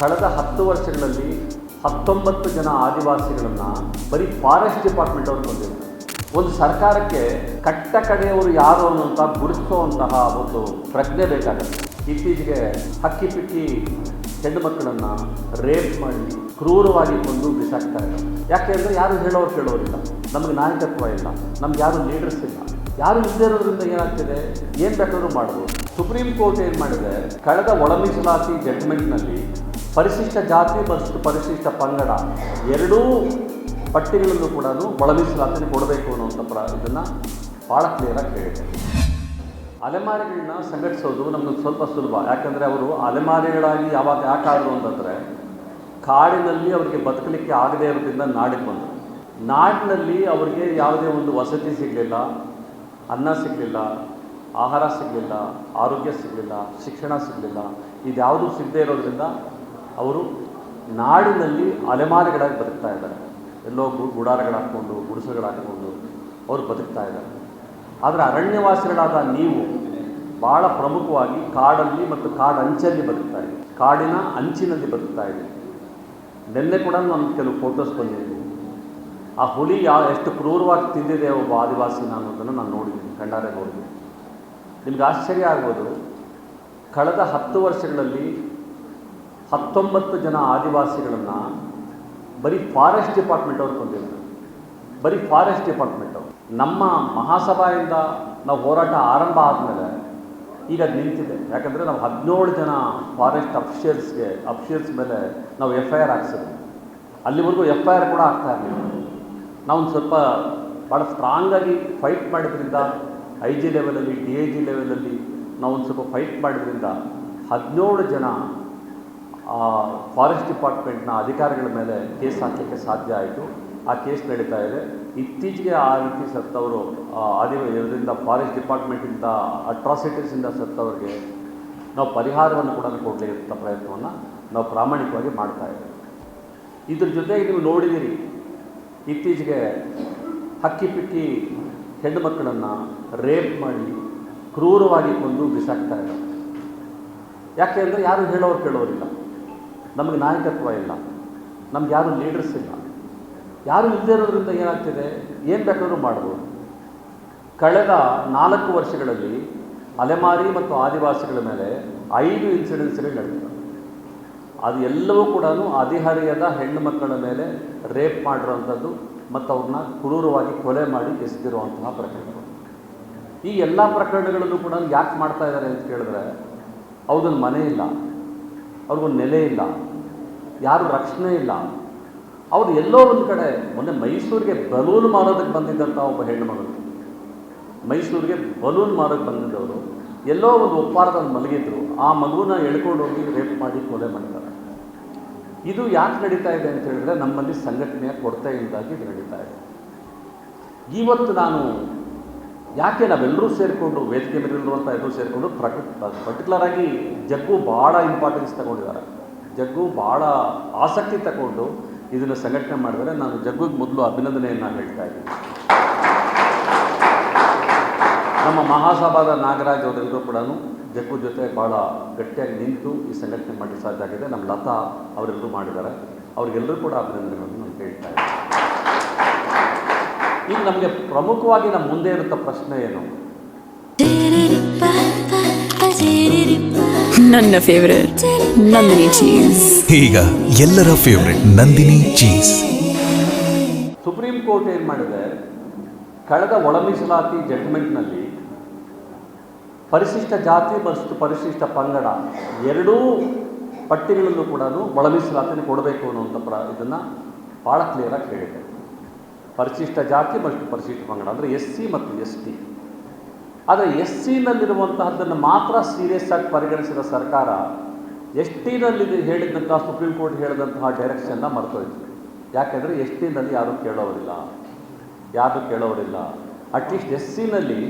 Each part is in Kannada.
ಕಳೆದ ಹತ್ತು ವರ್ಷಗಳಲ್ಲಿ ಹತ್ತೊಂಬತ್ತು ಜನ ಆದಿವಾಸಿಗಳನ್ನು ಬರೀ ಫಾರೆಸ್ಟ್ ಡಿಪಾರ್ಟ್ಮೆಂಟ್ ಅವರು ಬಂದಿದ್ದಾರೆ. ಒಂದು ಸರ್ಕಾರಕ್ಕೆ ಕಟ್ಟ ಕಡೆಯವರು ಯಾರು ಅನ್ನುವಂಥ ಗುರುತಿಸುವಂತಹ ಒಂದು ಪ್ರಜ್ಞೆ ಬೇಕಾಗುತ್ತೆ. ಇತ್ತೀಚೆಗೆ ಹಕ್ಕಿ ಪಿಕ್ಕಿ ಹೆಣ್ಣು ಮಕ್ಕಳನ್ನು ರೇಪ್ ಮಾಡಿ ಕ್ರೂರವಾಗಿ ಕೊಂದು ಬಿಸಾಕ್ತಾ ಇಲ್ಲ ಯಾಕೆ ಅಂದರೆ ಯಾರು ಹೇಳೋರು ಕೇಳೋರಿಲ್ಲ. ನಮಗೆ ನಾಯಕತ್ವ ಇಲ್ಲ. ನಮ್ಗೆ ಯಾರು ಲೀಡರ್ಸ್ ಇಲ್ಲ. ಯಾರು ಇಲ್ಲದೆ ಇರೋದ್ರಿಂದ ಏನಾಗ್ತಿದೆ? ಏನು ಬೇಕಾದರೂ ಮಾಡ್ಬೋದು. ಸುಪ್ರೀಂ ಕೋರ್ಟ್ ಏನು ಮಾಡಿದೆ? ಕಳೆದ ಒಳ ಮೀಸಲಾತಿ ಜಡ್ಜ್ಮೆಂಟ್ನಲ್ಲಿ ಪರಿಶಿಷ್ಟ ಜಾತಿ ಮತ್ತು ಪರಿಶಿಷ್ಟ ಪಂಗಡ ಎರಡೂ ಪಟ್ಟಿಗಳಲ್ಲೂ ಕೂಡ ಒಳ ಕೊಡಬೇಕು ಅನ್ನುವಂಥ ಪ್ರ ಇದನ್ನು ಭಾಳ ಕ್ಲಿಯರಾಗಿ ಹೇಳಿದೆ ಅಲೆಮಾರಿಗಳನ್ನ ಸಂಘಟಿಸೋದು ನಮ್ಗೆ ಸ್ವಲ್ಪ ಸುಲಭ. ಯಾಕಂದರೆ ಅವರು ಅಲೆಮಾರಿಗಳಾಗಿ ಯಾವಾಗ ಯಾಕಾದರು ಅಂತಂದರೆ ಕಾಡಿನಲ್ಲಿ ಅವರಿಗೆ ಬದುಕಲಿಕ್ಕೆ ಆಗದೇ ಇರೋದ್ರಿಂದ ನಾಡಿಗೆ ಬಂದರು. ನಾಡಿನಲ್ಲಿ ಅವರಿಗೆ ಯಾವುದೇ ಒಂದು ವಸತಿ ಸಿಗಲಿಲ್ಲ, ಅನ್ನ ಸಿಗಲಿಲ್ಲ, ಆಹಾರ ಸಿಗಲಿಲ್ಲ, ಆರೋಗ್ಯ ಸಿಗಲಿಲ್ಲ, ಶಿಕ್ಷಣ ಸಿಗಲಿಲ್ಲ, ಇದ್ಯಾವುದೂ ಸಿಗದೇ ಇರೋದ್ರಿಂದ ಅವರು ನಾಡಿನಲ್ಲಿ ಅಲೆಮಾರಿಗಳಾಗಿ ಬದುಕ್ತಾ ಇದ್ದಾರೆ. ಎಲ್ಲೋ ಗುಡಾರಗಳು ಹಾಕ್ಕೊಂಡು ಗುಡಿಸಲುಗಳು ಹಾಕ್ಕೊಂಡು ಅವರು ಬದುಕ್ತಾ ಇದ್ದಾರೆ. ಆದರೆ ಅರಣ್ಯವಾಸಿಗಳಾದ ನೀವು ಭಾಳ ಪ್ರಮುಖವಾಗಿ ಕಾಡಲ್ಲಿ ಮತ್ತು ಕಾಡು ಅಂಚಲ್ಲಿ ಬದುಕ್ತಾ ಇದೆ ಕಾಡಿನ ಅಂಚಿನಲ್ಲಿ ಬದುಕ್ತಾ ಇದೆ ನಿನ್ನೆ ಕೂಡ ನಾನು ಕೆಲವು ಫೋಟೋಸ್ ಬಂದಿದ್ದೀನಿ. ಆ ಹುಲಿ ಯಾವ ಎಷ್ಟು ಕ್ರೂರವಾಗಿ ತಿಂದಿದೆ ಒಬ್ಬ ಆದಿವಾಸಿ ಅನ್ನೋದನ್ನು ನಾನು ನೋಡಿದ್ದೀನಿ, ಕಂಡಾರೆ ನೋಡಿದ್ದೀನಿ. ನಿಮ್ಗೆ ಆಶ್ಚರ್ಯ ಆಗ್ಬೋದು, ಕಳೆದ ಹತ್ತು ವರ್ಷಗಳಲ್ಲಿ ಹತ್ತೊಂಬತ್ತು ಜನ ಆದಿವಾಸಿಗಳನ್ನು ಬರೀ ಫಾರೆಸ್ಟ್ ಡಿಪಾರ್ಟ್ಮೆಂಟ್ ಅವ್ರು ಕೊಂದಿದ್ದಾರೆ ಬರೀ ಫಾರೆಸ್ಟ್ ಡಿಪಾರ್ಟ್ಮೆಂಟ್ ಅವರು. ನಮ್ಮ ಮಹಾಸಭಾಯಿಂದ ನಾವು ಹೋರಾಟ ಆರಂಭ ಆದಮೇಲೆ ಈಗ ಅದು ನಿಂತಿದೆ. ಯಾಕಂದರೆ ನಾವು ಹದಿನೇಳು ಜನ ಫಾರೆಸ್ಟ್ ಅಫಿಷಿಯಲ್ಸ್ಗೆ, ಅಫಿಷಿಯಲ್ಸ್ ಮೇಲೆ ನಾವು ಎಫ್ ಐ ಆರ್ ಹಾಕ್ಸಿದ್ವಿ ಅಲ್ಲಿವರೆಗೂ ಎಫ್ ಐ ಆರ್ ಕೂಡ ಆಗ್ತಾ ಇರಲಿಲ್ಲ. ನಾವು ಒಂದು ಸ್ವಲ್ಪ ಭಾಳ ಸ್ಟ್ರಾಂಗಾಗಿ ಫೈಟ್ ಮಾಡಿದ್ರಿಂದ ಐ ಜಿ ಲೆವೆಲಲ್ಲಿ ಡಿ ಐ ಜಿ ಲೆವೆಲಲ್ಲಿ ನಾವು ಒಂದು ಸ್ವಲ್ಪ ಫೈಟ್ ಮಾಡಿದ್ರಿಂದ ಹದಿನೇಳು ಜನ ಫಾರೆಸ್ಟ್ ಡಿಪಾರ್ಟ್ಮೆಂಟ್ನ ಅಧಿಕಾರಿಗಳ ಮೇಲೆ ಕೇಸ್ ಹಾಕಲಿಕ್ಕೆ ಸಾಧ್ಯ ಆಯಿತು. ಆ ಕೇಸ್ ನಡೀತಾ ಇದೆ. ಇತ್ತೀಚೆಗೆ ಆ ರೀತಿ ಸತ್ತವರು ಆ, ಆದಿ ಇದರಿಂದ ಫಾರೆಸ್ಟ್ ಡಿಪಾರ್ಟ್ಮೆಂಟಿಂದ ಅಟ್ರಾಸಿಟೀಸಿಂದ ಸತ್ತವರಿಗೆ ನಾವು ಪರಿಹಾರವನ್ನು ಕೂಡ ಕೊಡಲಿಕ್ಕೆ ಪ್ರಯತ್ನವನ್ನು ನಾವು ಪ್ರಾಮಾಣಿಕವಾಗಿ ಮಾಡ್ತಾ ಇದ್ದೀವಿ ಇದ್ರ ಜೊತೆಗೆ ನೀವು ನೋಡಿದ್ದೀರಿ ಇತ್ತೀಚೆಗೆ ಹಕ್ಕಿ ಪಿಕ್ಕಿ ಹೆಣ್ಣು ಮಕ್ಕಳನ್ನು ರೇಪ್ ಮಾಡಿ ಕ್ರೂರವಾಗಿ ಕೊಂದು ಬಿಸಾಕ್ತಾ ಇದ್ದಾರೆ. ಯಾಕೆ ಅಂದರೆ ಯಾರು ಹೇಳೋರು ಕೇಳೋರಿಲ್ಲ. ನಮಗೆ ನಾಯಕತ್ವ ಇಲ್ಲ. ನಮ್ಗೆ ಯಾರು ಲೀಡರ್ಸ್ ಇಲ್ಲ. ಯಾರು ಇಲ್ಲದೆ ಇರೋದ್ರಿಂದ ಏನಾಗ್ತಿದೆ? ಏನು ಬೇಕಾದರೂ ಮಾಡ್ಬೋದು. ಕಳೆದ ನಾಲ್ಕು ವರ್ಷಗಳಲ್ಲಿ ಅಲೆಮಾರಿ ಮತ್ತು ಆದಿವಾಸಿಗಳ ಮೇಲೆ ಐದು ಇನ್ಸಿಡೆನ್ಸ್ಗಳು ನಡೆದಿವೆ. ಅದು ಎಲ್ಲವೂ ಕೂಡ ಅಧಿಹರಿಯದ ಹೆಣ್ಣು ಮಕ್ಕಳ ಮೇಲೆ ರೇಪ್ ಮಾಡಿರೋವಂಥದ್ದು ಮತ್ತು ಅವ್ರನ್ನ ಕ್ರೂರವಾಗಿ ಕೊಲೆ ಮಾಡಿ ಎಸೆದಿರುವಂತಹ ಪ್ರಕರಣಗಳು. ಈ ಎಲ್ಲ ಪ್ರಕರಣಗಳಲ್ಲೂ ಕೂಡ ಯಾಕೆ ಮಾಡ್ತಾ ಇದ್ದಾರೆ ಅಂತ ಕೇಳಿದ್ರೆ ಅವ್ರಿಗೊಂದು ಮನೆ ಇಲ್ಲ. ಅವ್ರಿಗೊಂದು ನೆಲೆ ಇಲ್ಲ. ಯಾರು ರಕ್ಷಣೆ ಇಲ್ಲ. ಅವ್ರು ಎಲ್ಲೋ ಒಂದು ಕಡೆ, ಮೊನ್ನೆ ಮೈಸೂರಿಗೆ ಬಲೂನ್ ಮಾರೋದಕ್ಕೆ ಬಂದಿದ್ದಂಥ ಒಬ್ಬ ಹೆಣ್ಣುಮಗಳು ಮೈಸೂರಿಗೆ ಬಲೂನ್ ಮಾರೋಕ್ಕೆ ಬಂದಿದ್ದವರು, ಎಲ್ಲೋ ಒಂದು ಒಪ್ಪಾರದಲ್ಲಿ ಮಲಗಿದ್ರು, ಆ ಮಗುನ ಎಳ್ಕೊಂಡು ಹೋಗಿ ರೇಪ್ ಮಾಡಿ ಕೊಲೆ ಮಾಡ್ತಾರೆ. ಇದು ಯಾಕೆ ನಡೀತಾ ಇದೆ ಅಂತ ಹೇಳಿದ್ರೆ, ನಮ್ಮಲ್ಲಿ ಸಂಘಟನೆಯ ಕೊರತೆಯಿಂದಾಗಿ ಇದು ನಡೀತಾ ಇದೆ. ಇವತ್ತು ನಾನು ಯಾಕೆ ನಾವೆಲ್ಲರೂ ಸೇರಿಕೊಂಡು ವೇದಿಕೆ ಮೇಲಿರುವಂಥ ಎಲ್ಲರೂ ಸೇರಿಕೊಂಡು ಪ್ರಕ ಪರ್ಟಿಕ್ಯುಲರ್ ಆಗಿ ಜಗ್ಗು ಭಾಳ ಇಂಪಾರ್ಟೆನ್ಸ್ ತಗೊಂಡಿದ್ದಾರೆ. ಜಗ್ಗು ಭಾಳ ಆಸಕ್ತಿ ತಗೊಂಡು ಇದನ್ನು ಸಂಘಟನೆ ಮಾಡಿದರೆ ನಾನು ಜಗ್ಗುಗೆ ಮೊದಲು ಅಭಿನಂದನೆಯನ್ನು ಹೇಳ್ತಾ ಇದ್ದೀನಿ. ನಮ್ಮ ಮಹಾಸಭಾದ ನಾಗರಾಜ್ ಅವರೆಲ್ಲರೂ ಕೂಡ ಜಗ್ಗು ಜೊತೆ ಭಾಳ ಗಟ್ಟಿಯಾಗಿ ನಿಂತು ಈ ಸಂಘಟನೆ ಮಾಡಲು ಸಾಧ್ಯ ಆಗಿದೆ. ನಮ್ಮ ಲತಾ ಅವರೆಲ್ಲರೂ ಮಾಡಿದ್ದಾರೆ. ಅವ್ರಿಗೆಲ್ಲರೂ ಕೂಡ ಅಭಿನಂದನೆಗಳನ್ನು ನಾನು ಹೇಳ್ತಾ ಇದ್ದೀನಿ. ಈಗ ನಮಗೆ ಪ್ರಮುಖವಾಗಿ ನಮ್ಮ ಮುಂದೆ ಇರುತ್ತ ಪ್ರಶ್ನೆ ಏನು? ನನ್ನ ಫೇವರೇಟ್ ನಂದಿನಿ ಚೀಸ್ ಈಗ ಎಲ್ಲರ favourite Nandini cheese supreme court ಏನು ಮಾಡಿದೆ? ಕಳೆದ ಒಳ ಮೀಸಲಾತಿ ಜಡ್ಜ್ಮೆಂಟ್ನಲ್ಲಿ ಪರಿಶಿಷ್ಟ ಜಾತಿ ಮತ್ತು ಪರಿಶಿಷ್ಟ ಪಂಗಡ ಎರಡೂ ಪಟ್ಟಿಗಳಲ್ಲೂ ಕೂಡ ಒಳ ಮೀಸಲಾತಿನ ಕೊಡಬೇಕು ಅನ್ನುವಂಥ ಪ್ರ ಇದನ್ನು ಭಾಳ ಕ್ಲಿಯರಾಗಿ ಹೇಳಿದೆ. ಪರಿಶಿಷ್ಟ ಜಾತಿ ಮತ್ತು ಪರಿಶಿಷ್ಟ ಪಂಗಡ ಅಂದರೆ ಎಸ್ ಸಿ ಮತ್ತು ಎಸ್ ಟಿ ಆದರೆ ಎಸ್ ಸಿನಲ್ಲಿರುವಂತಹದ್ದನ್ನು ಮಾತ್ರ ಸೀರಿಯಸ್ ಆಗಿ ಪರಿಗಣಿಸಿದ ಸರ್ಕಾರ ಎಸ್ ಟಿನಲ್ಲಿ ಹೇಳಿದಂತಹ ಸುಪ್ರೀಂ ಕೋರ್ಟ್ ಹೇಳಿದಂತಹ ಡೈರೆಕ್ಷನ್ನ ಮರ್ತೋಯ್ತು. ಯಾಕೆಂದರೆ ಎಸ್ ಟಿನಲ್ಲಿ ಯಾರೂ ಕೇಳೋರಿಲ್ಲ. ಯಾರು ಕೇಳೋರಿಲ್ಲ. ಅಟ್ಲೀಸ್ಟ್ ಎಸ್ ಸಿನಲ್ಲಿ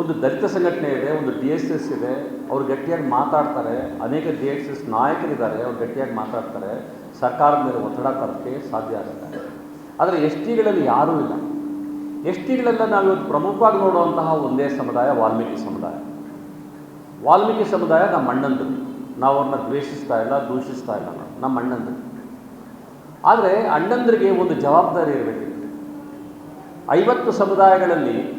ಒಂದು ದಲಿತ ಸಂಘಟನೆ ಇದೆ, ಒಂದು ಡಿ ಎಸ್ ಎಸ್ ಇದೆ, ಅವ್ರು ಗಟ್ಟಿಯಾಗಿ ಮಾತಾಡ್ತಾರೆ. ಅನೇಕ ಡಿ ಎಸ್ ಎಸ್ ನಾಯಕರಿದ್ದಾರೆ, ಅವ್ರು ಗಟ್ಟಿಯಾಗಿ ಮಾತಾಡ್ತಾರೆ. ಸರ್ಕಾರದ ಮೇಲೆ ಒತ್ತಡ ತರೋಕ್ಕೆ ಸಾಧ್ಯ ಆಗುತ್ತೆ. ಆದರೆ ಎಸ್ ಟಿಗಳಲ್ಲಿ ಯಾರೂ ಇಲ್ಲ. ಎಸ್ ನಾವು ನಾವಿವತ್ತು ಪ್ರಮುಖವಾಗಿ ನೋಡುವಂತಹ ಒಂದೇ ಸಮುದಾಯ ವಾಲ್ಮೀಕಿ ಸಮುದಾಯ. ವಾಲ್ಮೀಕಿ ಸಮುದಾಯ ನಮ್ಮ ಅಣ್ಣಂದು. ನಾವು ಅವ್ರನ್ನ ದ್ವೇಷಿಸ್ತಾ ಇಲ್ಲ, ದೂಷಿಸ್ತಾ ಇಲ್ಲ ನಾವು ನಮ್ಮ ಅಣ್ಣಂದು. ಆದರೆ ಅಣ್ಣಂದ್ರಿಗೆ ಒಂದು ಜವಾಬ್ದಾರಿ ಇರಬೇಕು. ಐವತ್ತು ಸಮುದಾಯಗಳಲ್ಲಿ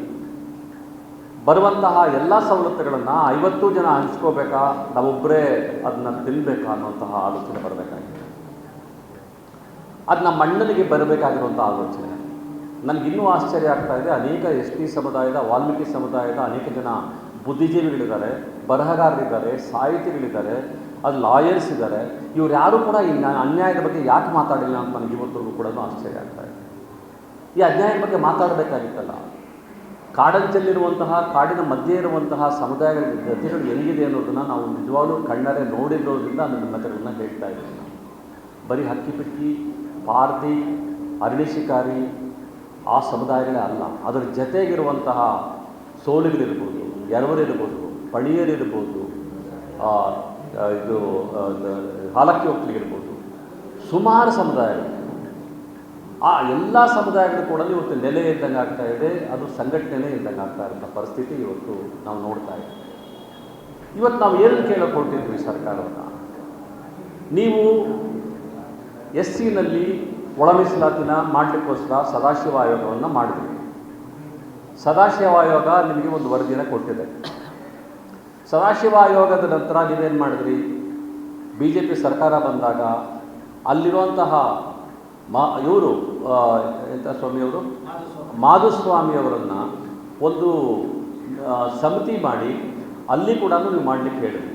ಬರುವಂತಹ ಎಲ್ಲ ಸವಲತ್ತುಗಳನ್ನು ಐವತ್ತು ಜನ ಹಂಚ್ಕೋಬೇಕಾ ನಾವೊಬ್ಬರೇ ಅದನ್ನ ತಿನ್ನಬೇಕಾ ಅನ್ನುವಂತಹ ಆಲೋಚನೆ ಬರಬೇಕಾಗಿದೆ. ಅದು ನಮ್ಮ ಅಣ್ಣನಿಗೆ ಬರಬೇಕಾಗಿರುವಂಥ ಆಲೋಚನೆ. ನನಗಿನ್ನೂ ಆಶ್ಚರ್ಯ ಆಗ್ತಾ ಇದೆ. ಅನೇಕ ಎಸ್ ಟಿ ಸಮುದಾಯದ, ವಾಲ್ಮೀಕಿ ಸಮುದಾಯದ ಅನೇಕ ಜನ ಬುದ್ಧಿಜೀವಿಗಳಿದ್ದಾರೆ, ಬರಹಗಾರರಿದ್ದಾರೆ, ಸಾಹಿತಿಗಳಿದ್ದಾರೆ, ಅದು ಲಾಯರ್ಸ್ ಇದ್ದಾರೆ. ಇವ್ರು ಯಾರೂ ಕೂಡ ಈ ಅನ್ಯಾಯದ ಬಗ್ಗೆ ಯಾಕೆ ಮಾತಾಡಿಲ್ಲ ಅಂತ ನನಗೆ ಇವತ್ತಿಗೂ ಕೂಡ ಆಶ್ಚರ್ಯ ಆಗ್ತಾ ಇದೆ. ಈ ಅನ್ಯಾಯದ ಬಗ್ಗೆ ಮಾತಾಡಬೇಕಾಗಿತ್ತಲ್ಲ. ಕಾಡಂಚಲ್ಲಿರುವಂತಹ, ಕಾಡಿನ ಮಧ್ಯೆ ಇರುವಂತಹ ಸಮುದಾಯಗಳ ಗತಿಗಳು ಎಲ್ಲಿದೆ ಅನ್ನೋದನ್ನು ನಾವು ನಿಜವಾಗ್ಲೂ ಕಣ್ಣರೆ ನೋಡಿರೋದ್ರಿಂದ ನನ್ನ ಮತಗಳನ್ನ ಹೇಳ್ತಾ ಇದ್ದೀನಿ. ಬರೀ ಬರೀ ಹಕ್ಕಿಪಿಕ್ಕಿ ಪಾರ್ದಿ ಅರಳಿ ಶಿಕಾರಿ ಆ ಸಮುದಾಯಗಳೇ ಅಲ್ಲ, ಅದರ ಜೊತೆಗಿರುವಂತಹ ಸೋಲಿಗರಿರ್ಬೋದು ಎರವರಿರ್ಬೋದು, ಪಳಿಯರಿರ್ಬೋದು ಇದು ಹಾಲಕ್ಕಿ ಒಕ್ಕಲಿಗಿರ್ಬೋದು ಸುಮಾರು ಸಮುದಾಯಗಳು. ಆ ಎಲ್ಲ ಸಮುದಾಯಗಳು ಕೂಡ ಇವತ್ತು ನೆಲೆ ಇದ್ದಂಗೆ ಆಗ್ತಾ ಇದೆ, ಅದು ಸಂಘಟನೆ ಇದ್ದಂಗೆ ಆಗ್ತಾ ಇರೋಂಥ ಪರಿಸ್ಥಿತಿ ಇವತ್ತು ನಾವು ನೋಡ್ತಾ ಇದ್ದೀವಿ. ಇವತ್ತು ನಾವು ಏನು ಕೇಳೋ ಕೊಟ್ಟಿದ್ವಿ ಸರ್ಕಾರವನ್ನು? ನೀವು ಎಸ್ ಸಿನಲ್ಲಿ ಒಳ ಮೀಸಲಾತಿನ ಮಾಡಲಿಕ್ಕೋಸ್ಕರ ಸದಾಶಿವ ಆಯೋಗವನ್ನು ಮಾಡಿದ್ವಿ ಸದಾಶಿವ ಆಯೋಗ ನಿಮಗೆ ಒಂದು ವರದಿಯನ್ನು ಕೊಟ್ಟಿದೆ. ಸದಾಶಿವ ಆಯೋಗದ ನಂತರ ನೀವೇನು ಮಾಡಿದ್ರಿ? ಬಿ ಜೆ ಪಿ ಸರ್ಕಾರ ಬಂದಾಗ ಅಲ್ಲಿರುವಂತಹ ಮಾ, ಇವರು ಎಂಥ ಸ್ವಾಮಿಯವರು ಮಾಧುಸ್ವಾಮಿಯವರನ್ನು ಒಂದು ಸಮಿತಿ ಮಾಡಿ ಅಲ್ಲಿ ಕೂಡ ನೀವು ಮಾಡಲಿಕ್ಕೆ ಹೇಳಿದ್ರಿ.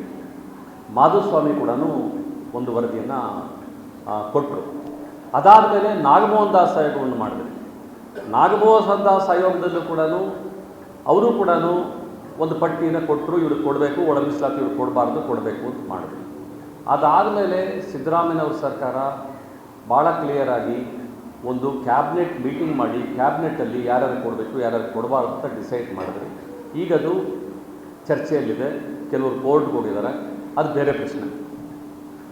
ಮಾಧುಸ್ವಾಮಿ ಕೂಡ ಒಂದು ವರದಿಯನ್ನು ಕೊಟ್ಟರು ಅದಾದಮೇಲೆ ನಾಗಮೋಹನ್ ದಾಸ್ ಆಯೋಗವನ್ನು ಮಾಡಿದ್ರು. ನಾಗಮೋಹನ್ ದಾಸ್ ಆಯೋಗದಲ್ಲೂ ಕೂಡ ಅವರು ಕೂಡ ಒಂದು ಪಟ್ಟಿಯನ್ನು ಕೊಟ್ಟರು ಇವ್ರಿಗೆ ಕೊಡಬೇಕು ಒಳ ಮೀಸಲಾತಿ ಇವ್ರಿಗೆ ಕೊಡಬಾರ್ದು, ಕೊಡಬೇಕು ಅಂತ ಮಾಡಿದ್ರು. ಅದಾದ ಮೇಲೆ ಸಿದ್ದರಾಮಯ್ಯನವ್ರ ಸರ್ಕಾರ ಭಾಳ ಕ್ಲಿಯರಾಗಿ ಒಂದು ಕ್ಯಾಬಿನೆಟ್ ಮೀಟಿಂಗ್ ಮಾಡಿ ಕ್ಯಾಬಿನೆಟ್ಟಲ್ಲಿ ಯಾರ್ಯಾರು ಕೊಡಬೇಕು, ಯಾರ್ಯಾರು ಕೊಡಬಾರ್ದು ಅಂತ ಡಿಸೈಡ್ ಮಾಡಿದ್ರು. ಈಗದು ಚರ್ಚೆಯಲ್ಲಿದೆ, ಕೆಲವರು ಕೋರ್ಟ್ಗೆ ಹೋಗಿದ್ದಾರೆ ಅದು ಬೇರೆ ಪ್ರಶ್ನೆ.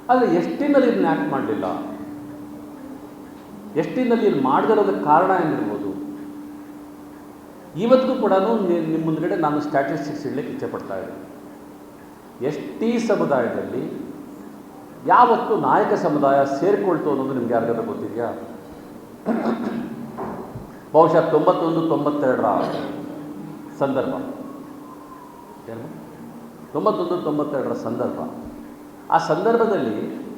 ಆದರೆ ಎಷ್ಟಿನಲ್ಲಿ ಇದನ್ನ ಆ್ಯಕ್ಟ್ ಮಾಡಲಿಲ್ಲ? ಎಷ್ಟಿನಲ್ಲಿ ಇಲ್ಲಿ ಮಾಡದಿರೋದಕ್ಕೆ ಕಾರಣ ಏನಿರ್ಬೋದು? ಇವತ್ತಿಗೂ ಕೂಡ ನಿಮ್ಮ ಮುಂದ್ಗಡೆ ನಾನು ಸ್ಟ್ಯಾಟಿಸ್ಟಿಕ್ಸ್ ಇಡಲಿಕ್ಕೆ ಇಚ್ಛೆಪಡ್ತಾ ಇದ್ದೀನಿ. ಎಸ್ ಟಿ ಸಮುದಾಯದಲ್ಲಿ ಯಾವತ್ತು ನಾಯಕ ಸಮುದಾಯ ಸೇರಿಕೊಳ್ತು ಅನ್ನೋದು ನಿಮ್ಗೆ ಯಾರಿಗಾದ್ರೂ ಗೊತ್ತಿದೆಯಾ? ಬಹುಶಃ ತೊಂಬತ್ತೊಂದು, ತೊಂಬತ್ತೆರಡರ ಸಂದರ್ಭ. ಏನು? ತೊಂಬತ್ತೊಂದು, ತೊಂಬತ್ತೆರಡರ ಸಂದರ್ಭ. ಆ ಸಂದರ್ಭದಲ್ಲಿ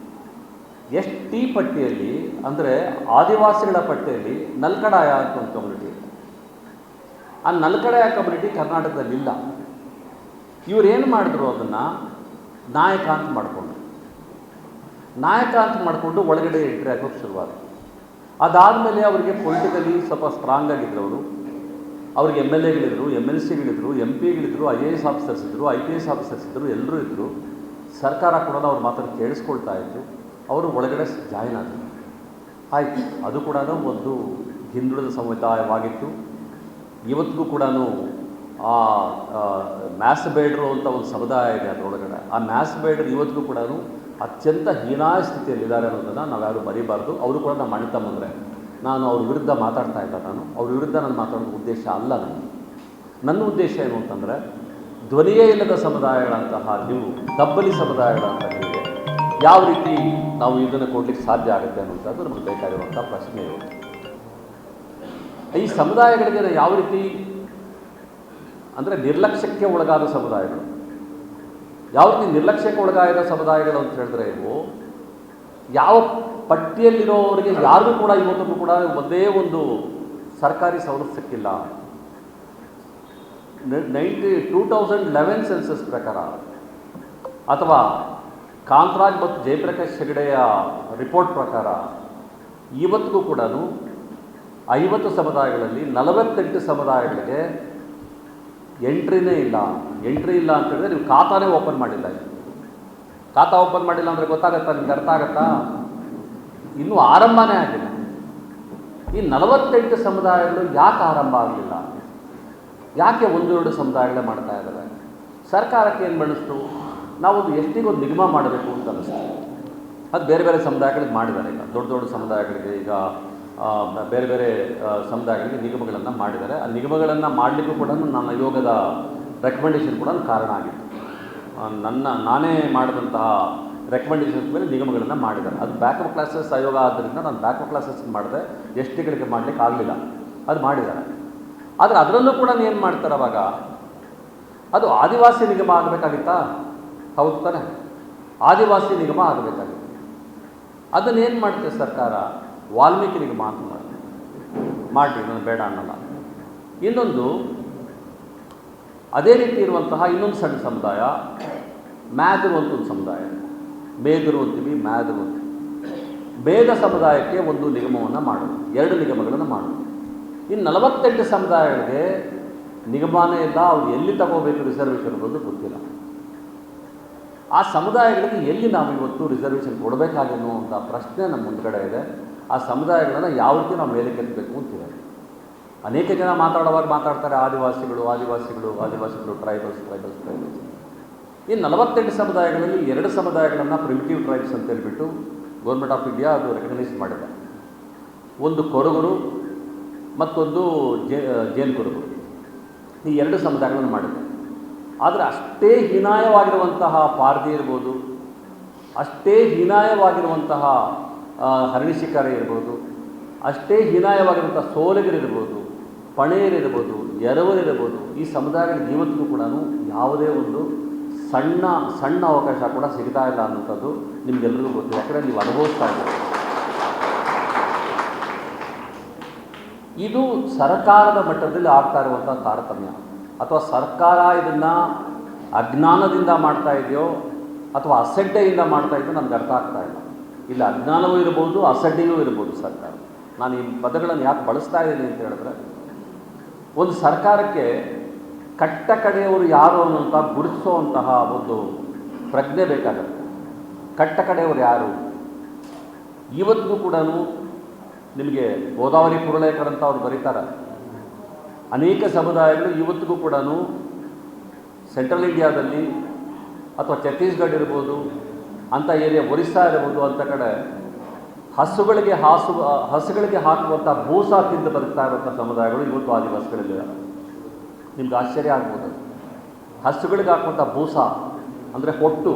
ಎಸ್ ಟಿ ಪಟ್ಟಿಯಲ್ಲಿ, ಅಂದರೆ ಆದಿವಾಸಿಗಳ ಪಟ್ಟಿಯಲ್ಲಿ ನಲ್ಕಡಾಯ ಅಂತ ಒಂದು ಕಮ್ಯುನಿಟಿ ಇದೆ ಆ ನಲ್ಕಡಾಯ ಕಮ್ಯುನಿಟಿ ಕರ್ನಾಟಕದಲ್ಲಿ ಇಲ್ಲ. ಇವ್ರು ಏನು ಮಾಡಿದ್ರು ಅದನ್ನು? ನಾಯಕ ಅಂತ ಮಾಡಿಕೊಂಡ್ರು. ನಾಯಕ ಅಂತ ಮಾಡಿಕೊಂಡು ಒಳಗಡೆ ಎಂಟ್ರಿ ಆಗೋಕ್ಕೆ ಶುರುವಾಯಿತು ಅದಾದಮೇಲೆ ಅವರಿಗೆ ಪೊಲಿಟಿಕಲಿ ಸ್ವಲ್ಪ ಸ್ಟ್ರಾಂಗ್ ಆಗಿದ್ರು ಅವರು ಅವ್ರಿಗೆ ಎಂ ಎಲ್ ಎಗಳಿದ್ರು ಎಂ ಎಲ್ ಸಿಗಳಿದ್ರು ಎಂ ಪಿಗಳಿದ್ರು ಐ ಎ ಎಸ್ ಆಫೀಸರ್ಸ್ ಇದ್ದರು ಐ ಪಿ ಎಸ್ ಆಫೀಸರ್ಸ್ ಇದ್ದರು ಎಲ್ಲರೂ ಇದ್ದರು ಸರ್ಕಾರ ಕೂಡ ಅವ್ರ ಮಾತನ್ನು ಕೇಳಿಸ್ಕೊಳ್ತಾ ಇತ್ತು. ಅವರು ಒಳಗಡೆ ಜಾಯಿನ್ ಆದರು. ಆಯಿತು, ಅದು ಕೂಡ ಒಂದು ಹಿಂದುಳಿದ ಸಮುದಾಯವಾಗಿತ್ತು. ಇವತ್ತಿಗೂ ಕೂಡ ಆ ಮ್ಯಾಸ್ ಬೇಡ್ರು ಅಂತ ಒಂದು ಸಮುದಾಯ ಇದೆ ಅದರೊಳಗಡೆ. ಆ ಮ್ಯಾಸ್ ಬೇಡ್ರು ಇವತ್ತಿಗೂ ಕೂಡ ಅತ್ಯಂತ ಹೀನಾಯ ಸ್ಥಿತಿಯಲ್ಲಿದ್ದಾರೆ ಅನ್ನೋದನ್ನು ನಾವ್ಯಾರು ಮರಿಬಾರ್ದು. ಅವರು ಕೂಡ ನಮ್ಮ ಅಣ್ಣ ತಮ್ಮಂದರೆ. ನಾನು ಅವ್ರ ವಿರುದ್ಧ ಮಾತಾಡ್ತಾ ಇಲ್ಲ ನಾನು. ಅವ್ರ ವಿರುದ್ಧ ನಾನು ಮಾತಾಡೋ ಉದ್ದೇಶ ಅಲ್ಲ ನನಗೆ ನನ್ನ ಉದ್ದೇಶ ಏನು ಅಂತಂದರೆ, ಧ್ವನಿಯೇ ಇಲ್ಲದ ಸಮುದಾಯಗಳಂತಹ ನೀವು ದಬ್ಬಲಿ ಸಮುದಾಯಗಳಂತ ನಿಮಗೆ ಯಾವ ರೀತಿ ನಾವು ಇದನ್ನು ಕೊಡ್ಲಿಕ್ಕೆ ಸಾಧ್ಯ ಆಗುತ್ತೆ ಅನ್ನುವಂಥದ್ದು ನಮಗೆ ಬೇಕಾಗಿರುವಂಥ ಪ್ರಶ್ನೆ ಈ ಸಮುದಾಯಗಳಿಗೆ ಯಾವ ರೀತಿ ಅಂದರೆ ನಿರ್ಲಕ್ಷ್ಯಕ್ಕೆ ಒಳಗಾದ ಸಮುದಾಯಗಳು? ಯಾವ ರೀತಿ ನಿರ್ಲಕ್ಷ್ಯಕ್ಕೆ ಒಳಗಾದ ಸಮುದಾಯಗಳು ಅಂತ ಹೇಳಿದ್ರೆ ಇವು ಯಾವ ಪಟ್ಟಿಯಲ್ಲಿರೋರಿಗೆ ಯಾರಿಗೂ ಕೂಡ ಇವತ್ತಿಗೂ ಕೂಡ ಒಂದೇ ಒಂದು ಸರ್ಕಾರಿ ಸವಲತ್ತು ಸಿಕ್ಕಿಲ್ಲ ninety two thousand eleven census ಪ್ರಕಾರ ಅಥವಾ ಕಾಂತರಾಜ್ ಮತ್ತು ಜಯಪ್ರಕಾಶ್ ಹೆಗಡೆಯ ರಿಪೋರ್ಟ್ ಪ್ರಕಾರ ಇವತ್ತಿಗೂ ಕೂಡ ಐವತ್ತು ಸಮುದಾಯಗಳಲ್ಲಿ, ನಲವತ್ತೆಂಟು ಸಮುದಾಯಗಳಿಗೆ ಎಂಟ್ರಿನೇ ಇಲ್ಲ. ಎಂಟ್ರಿ ಇಲ್ಲ ಅಂತ ಹೇಳಿದ್ರೆ ನೀವು ಖಾತಾನೇ ಓಪನ್ ಮಾಡಿಲ್ಲ. ಖಾತಾ ಓಪನ್ ಮಾಡಿಲ್ಲ ಅಂದರೆ ಗೊತ್ತಾಗತ್ತಾ? ನಿಮ್ಗೆ ಅರ್ಥ ಆಗತ್ತಾ? ಇನ್ನೂ ಆರಂಭನೇ ಆಗಿಲ್ಲ. ಈ ನಲವತ್ತೆಂಟು ಸಮುದಾಯಗಳು ಯಾಕೆ ಆರಂಭ ಆಗಲಿಲ್ಲ? ಯಾಕೆ ಒಂದೆರಡು ಸಮುದಾಯಗಳೇ ಮಾಡ್ತಾ ಇದ್ದಾರೆ ಸರ್ಕಾರಕ್ಕೆ ಏನು ಬೆಳೆಸ್ತು ನಾವೊಂದು ಎಷ್ಟಿಗೊಂದು ನಿಗಮ ಮಾಡಬೇಕು ಅಂತ ಅನ್ನಿಸ್ತು ಅದು ಬೇರೆ ಬೇರೆ ಸಮುದಾಯಗಳಿಗೆ ಮಾಡಿದ್ದಾರೆ ಈಗ. ದೊಡ್ಡ ದೊಡ್ಡ ಸಮುದಾಯಗಳಿಗೆ ಈಗ ಬೇರೆ ಬೇರೆ ಸಮುದಾಯಗಳಿಗೆ ನಿಗಮಗಳನ್ನು ಮಾಡಿದ್ದಾರೆ. ಆ ನಿಗಮಗಳನ್ನು ಮಾಡಲಿಕ್ಕೂ ಕೂಡ ನನ್ನ ಯೋಗದ ರೆಕಮೆಂಡೇಷನ್ ಕೂಡ ಕಾರಣ ಆಗಿತ್ತು. ನನ್ನ, ನಾನೇ ಮಾಡಿದಂತಹ ರೆಕಮೆಂಡೇಷನ್ಸ್ ಮೇಲೆ ನಿಗಮಗಳನ್ನು ಮಾಡಿದ್ದಾರೆ. ಅದು ಬ್ಯಾಕಪ್ ಕ್ಲಾಸಸ್ ಆಯೋಗ ಆದ್ದರಿಂದ ನಾನು ಬ್ಯಾಕಪ್ ಕ್ಲಾಸಸ್ ಮಾಡಿದೆ. ಎಷ್ಟುಗಳಿಗೆ ಮಾಡಲಿಕ್ಕೆ ಆಗಲಿಲ್ಲ. ಅದು ಮಾಡಿದ್ದಾರೆ. ಆದರೆ ಅದರಲ್ಲೂ ಕೂಡ ಏನು ಮಾಡ್ತಾರೆ ಅವಾಗ? ಅದು ಆದಿವಾಸಿ ನಿಗಮ ಆಗಬೇಕಾಗಿತ್ತಾ? ಹೌದು ತಾನೆ. ಆದಿವಾಸಿ ನಿಗಮ ಆಗಬೇಕಾಗಿತ್ತು ಅದನ್ನೇನು ಮಾಡುತ್ತೆ ಸರ್ಕಾರ? ವಾಲ್ಮೀಕಿ ನಿಗಮ ಅಂತ ಮಾಡುತ್ತೆ ಮಾಡಿ ನಾನು ಬೇಡ ಅನ್ನಲ್ಲ. ಇನ್ನೊಂದು, ಅದೇ ರೀತಿ ಇರುವಂತಹ ಇನ್ನೊಂದು ಸಣ್ಣ ಸಮುದಾಯ ಮ್ಯಾದರು ಅಂತ ಒಂದು ಸಮುದಾಯ. ಬೇಗರು ಅಂತೀವಿ ಮ್ಯಾದರು ಅಂತೀವಿ. ಬೇದ ಸಮುದಾಯಕ್ಕೆ ಒಂದು ನಿಗಮವನ್ನು ಮಾಡೋದು, ಎರಡು ನಿಗಮಗಳನ್ನು ಮಾಡೋದು. ಇನ್ನು ನಲವತ್ತೆಂಟು ಸಮುದಾಯಗಳಿಗೆ ನಿಗಮನೇ ಇಲ್ಲ, ಅವ್ರು ಎಲ್ಲಿ ತಗೋಬೇಕು ರಿಸರ್ವೇಷನ್ ಅನ್ನೋದು ಗೊತ್ತಿಲ್ಲ. ಆ ಸಮುದಾಯಗಳಿಗೆ ಎಲ್ಲಿ ನಾವು ಇವತ್ತು ರಿಸರ್ವೇಷನ್ ಕೊಡಬೇಕಾಗೇನೋ ಅಂತ ಪ್ರಶ್ನೆ ನಮ್ಮ ಮುಂದ್ಗಡೆ ಇದೆ. ಆ ಸಮುದಾಯಗಳನ್ನು ಯಾವ ರೀತಿ ನಾವು ಕೆತ್ತಬೇಕು ಅಂತಿದೆ ಅನೇಕ ಜನ ಮಾತಾಡುವಾಗ ಮಾತಾಡ್ತಾರೆ, ಆದಿವಾಸಿಗಳು ಆದಿವಾಸಿಗಳು ಆದಿವಾಸಿಗಳು ಟ್ರೈಬಲ್ಸ್ ಟ್ರೈಬಲ್ಸ್ ಟ್ರೈಬಲ್ಸ್ ಈ ನಲವತ್ತೆಂಟು ಸಮುದಾಯಗಳಲ್ಲಿ ಎರಡು ಸಮುದಾಯಗಳನ್ನು ಪ್ರಿಮಿಟಿವ್ ಟ್ರೈಬ್ಸ್ ಅಂತ ಹೇಳ್ಬಿಟ್ಟು ಗೌರ್ಮೆಂಟ್ ಆಫ್ ಇಂಡಿಯಾ ಅದು ರೆಕಗ್ನೈಸ್ ಮಾಡಿದೆ. ಒಂದು ಕೊರಗರು, ಮತ್ತೊಂದು ಜೇ ಜೇನು ಕೊರಗರು ಈ ಎರಡು ಸಮುದಾಯಗಳನ್ನು ಮಾಡಿದೆ. ಆದರೆ ಅಷ್ಟೇ ಹೀನಾಯವಾಗಿರುವಂತಹ ಪಾರ್ದಿ ಇರ್ಬೋದು, ಅಷ್ಟೇ ಹೀನಾಯವಾಗಿರುವಂತಹ ಹರಣಿಶಿಖರ ಇರ್ಬೋದು, ಅಷ್ಟೇ ಹೀನಾಯವಾಗಿರುವಂಥ ಸೋಲಗರಿರ್ಬೋದು ಪಣೆಯರಿರ್ಬೋದು ಎರವರಿರ್ಬೋದು ಈ ಸಮುದಾಯಗಳ ಜೀವತ್ತಿಗೂ ಕೂಡ ಯಾವುದೇ ಒಂದು ಸಣ್ಣ ಸಣ್ಣ ಅವಕಾಶ ಕೂಡ ಸಿಗ್ತಾ ಇಲ್ಲ ಅನ್ನೋಂಥದ್ದು ನಿಮಗೆಲ್ಲರಿಗೂ ಗೊತ್ತಿದೆ. ಯಾಕಂದರೆ ನೀವು ಅನುಭವಿಸ್ತಾ ಇದ್ದೀರಿ. ಇದು ಸರ್ಕಾರದ ಮಟ್ಟದಲ್ಲಿ ಆಗ್ತಾ ಇರುವಂಥ ತಾರತಮ್ಯ. ಅಥವಾ ಸರ್ಕಾರ ಇದನ್ನು ಅಜ್ಞಾನದಿಂದ ಮಾಡ್ತಾ ಇದೆಯೋ ಅಥವಾ ಅಸಡ್ಡೆಯಿಂದ ಮಾಡ್ತಾ ಇದೆಯೋ ನನಗೆ ಅರ್ಥ ಆಗ್ತಾ ಇಲ್ಲ. ಇಲ್ಲಿ, ಅಜ್ಞಾನವೂ ಇರ್ಬೋದು ಅಸಡ್ಡೆಯೂ ಇರ್ಬೋದು ಸರ್ಕಾರ. ನಾನು ಈ ಪದಗಳನ್ನು ಯಾಕೆ ಬಳಸ್ತಾ ಇದ್ದೀನಿ ಅಂತ ಹೇಳಿದ್ರೆ, ಒಂದು ಸರ್ಕಾರಕ್ಕೆ ಕಟ್ಟ ಕಡೆಯವರು ಯಾರು ಅನ್ನುವಂಥ ಗುರುತಿಸುವಂತಹ ಒಂದು ಪ್ರಜ್ಞೆ ಬೇಕಾಗುತ್ತೆ. ಕಟ್ಟ ಕಡೆಯವರು ಯಾರು? ಇವತ್ತಿಗೂ ಕೂಡ ನಿಮಗೆ ಗೋದಾವರಿ ಪುರಳೇಕರ್ ಅಂತ ಅವ್ರು ಬರೀತಾರೆ. ಅನೇಕ ಸಮುದಾಯಗಳು ಇವತ್ತಿಗೂ ಕೂಡ ಸೆಂಟ್ರಲ್ ಇಂಡಿಯಾದಲ್ಲಿ ಅಥವಾ ಛತ್ತೀಸ್ಗಢ ಇರ್ಬೋದು ಅಂಥ ಏರಿಯಾ ಒರಿಸ್ಸಾ ಇರ್ಬೋದು ಅಂತ ಕಡೆ ಹಸುಗಳಿಗೆ ಹಾಸು, ಹಸುಗಳಿಗೆ ಹಾಕುವಂಥ ಭೂಸ ತಿಂದು ಬದುಕ್ತಾ ಇರುವಂಥ ಸಮುದಾಯಗಳು ಇವತ್ತು ಆದಿವಾಸಿಗಳಲ್ಲಿ ನಿಮ್ಗೆ ಆಶ್ಚರ್ಯ ಆಗ್ಬೋದು. ಹಸುಗಳಿಗೆ ಹಾಕುವಂಥ ಭೂಸ ಅಂದರೆ ಹೊಟ್ಟು,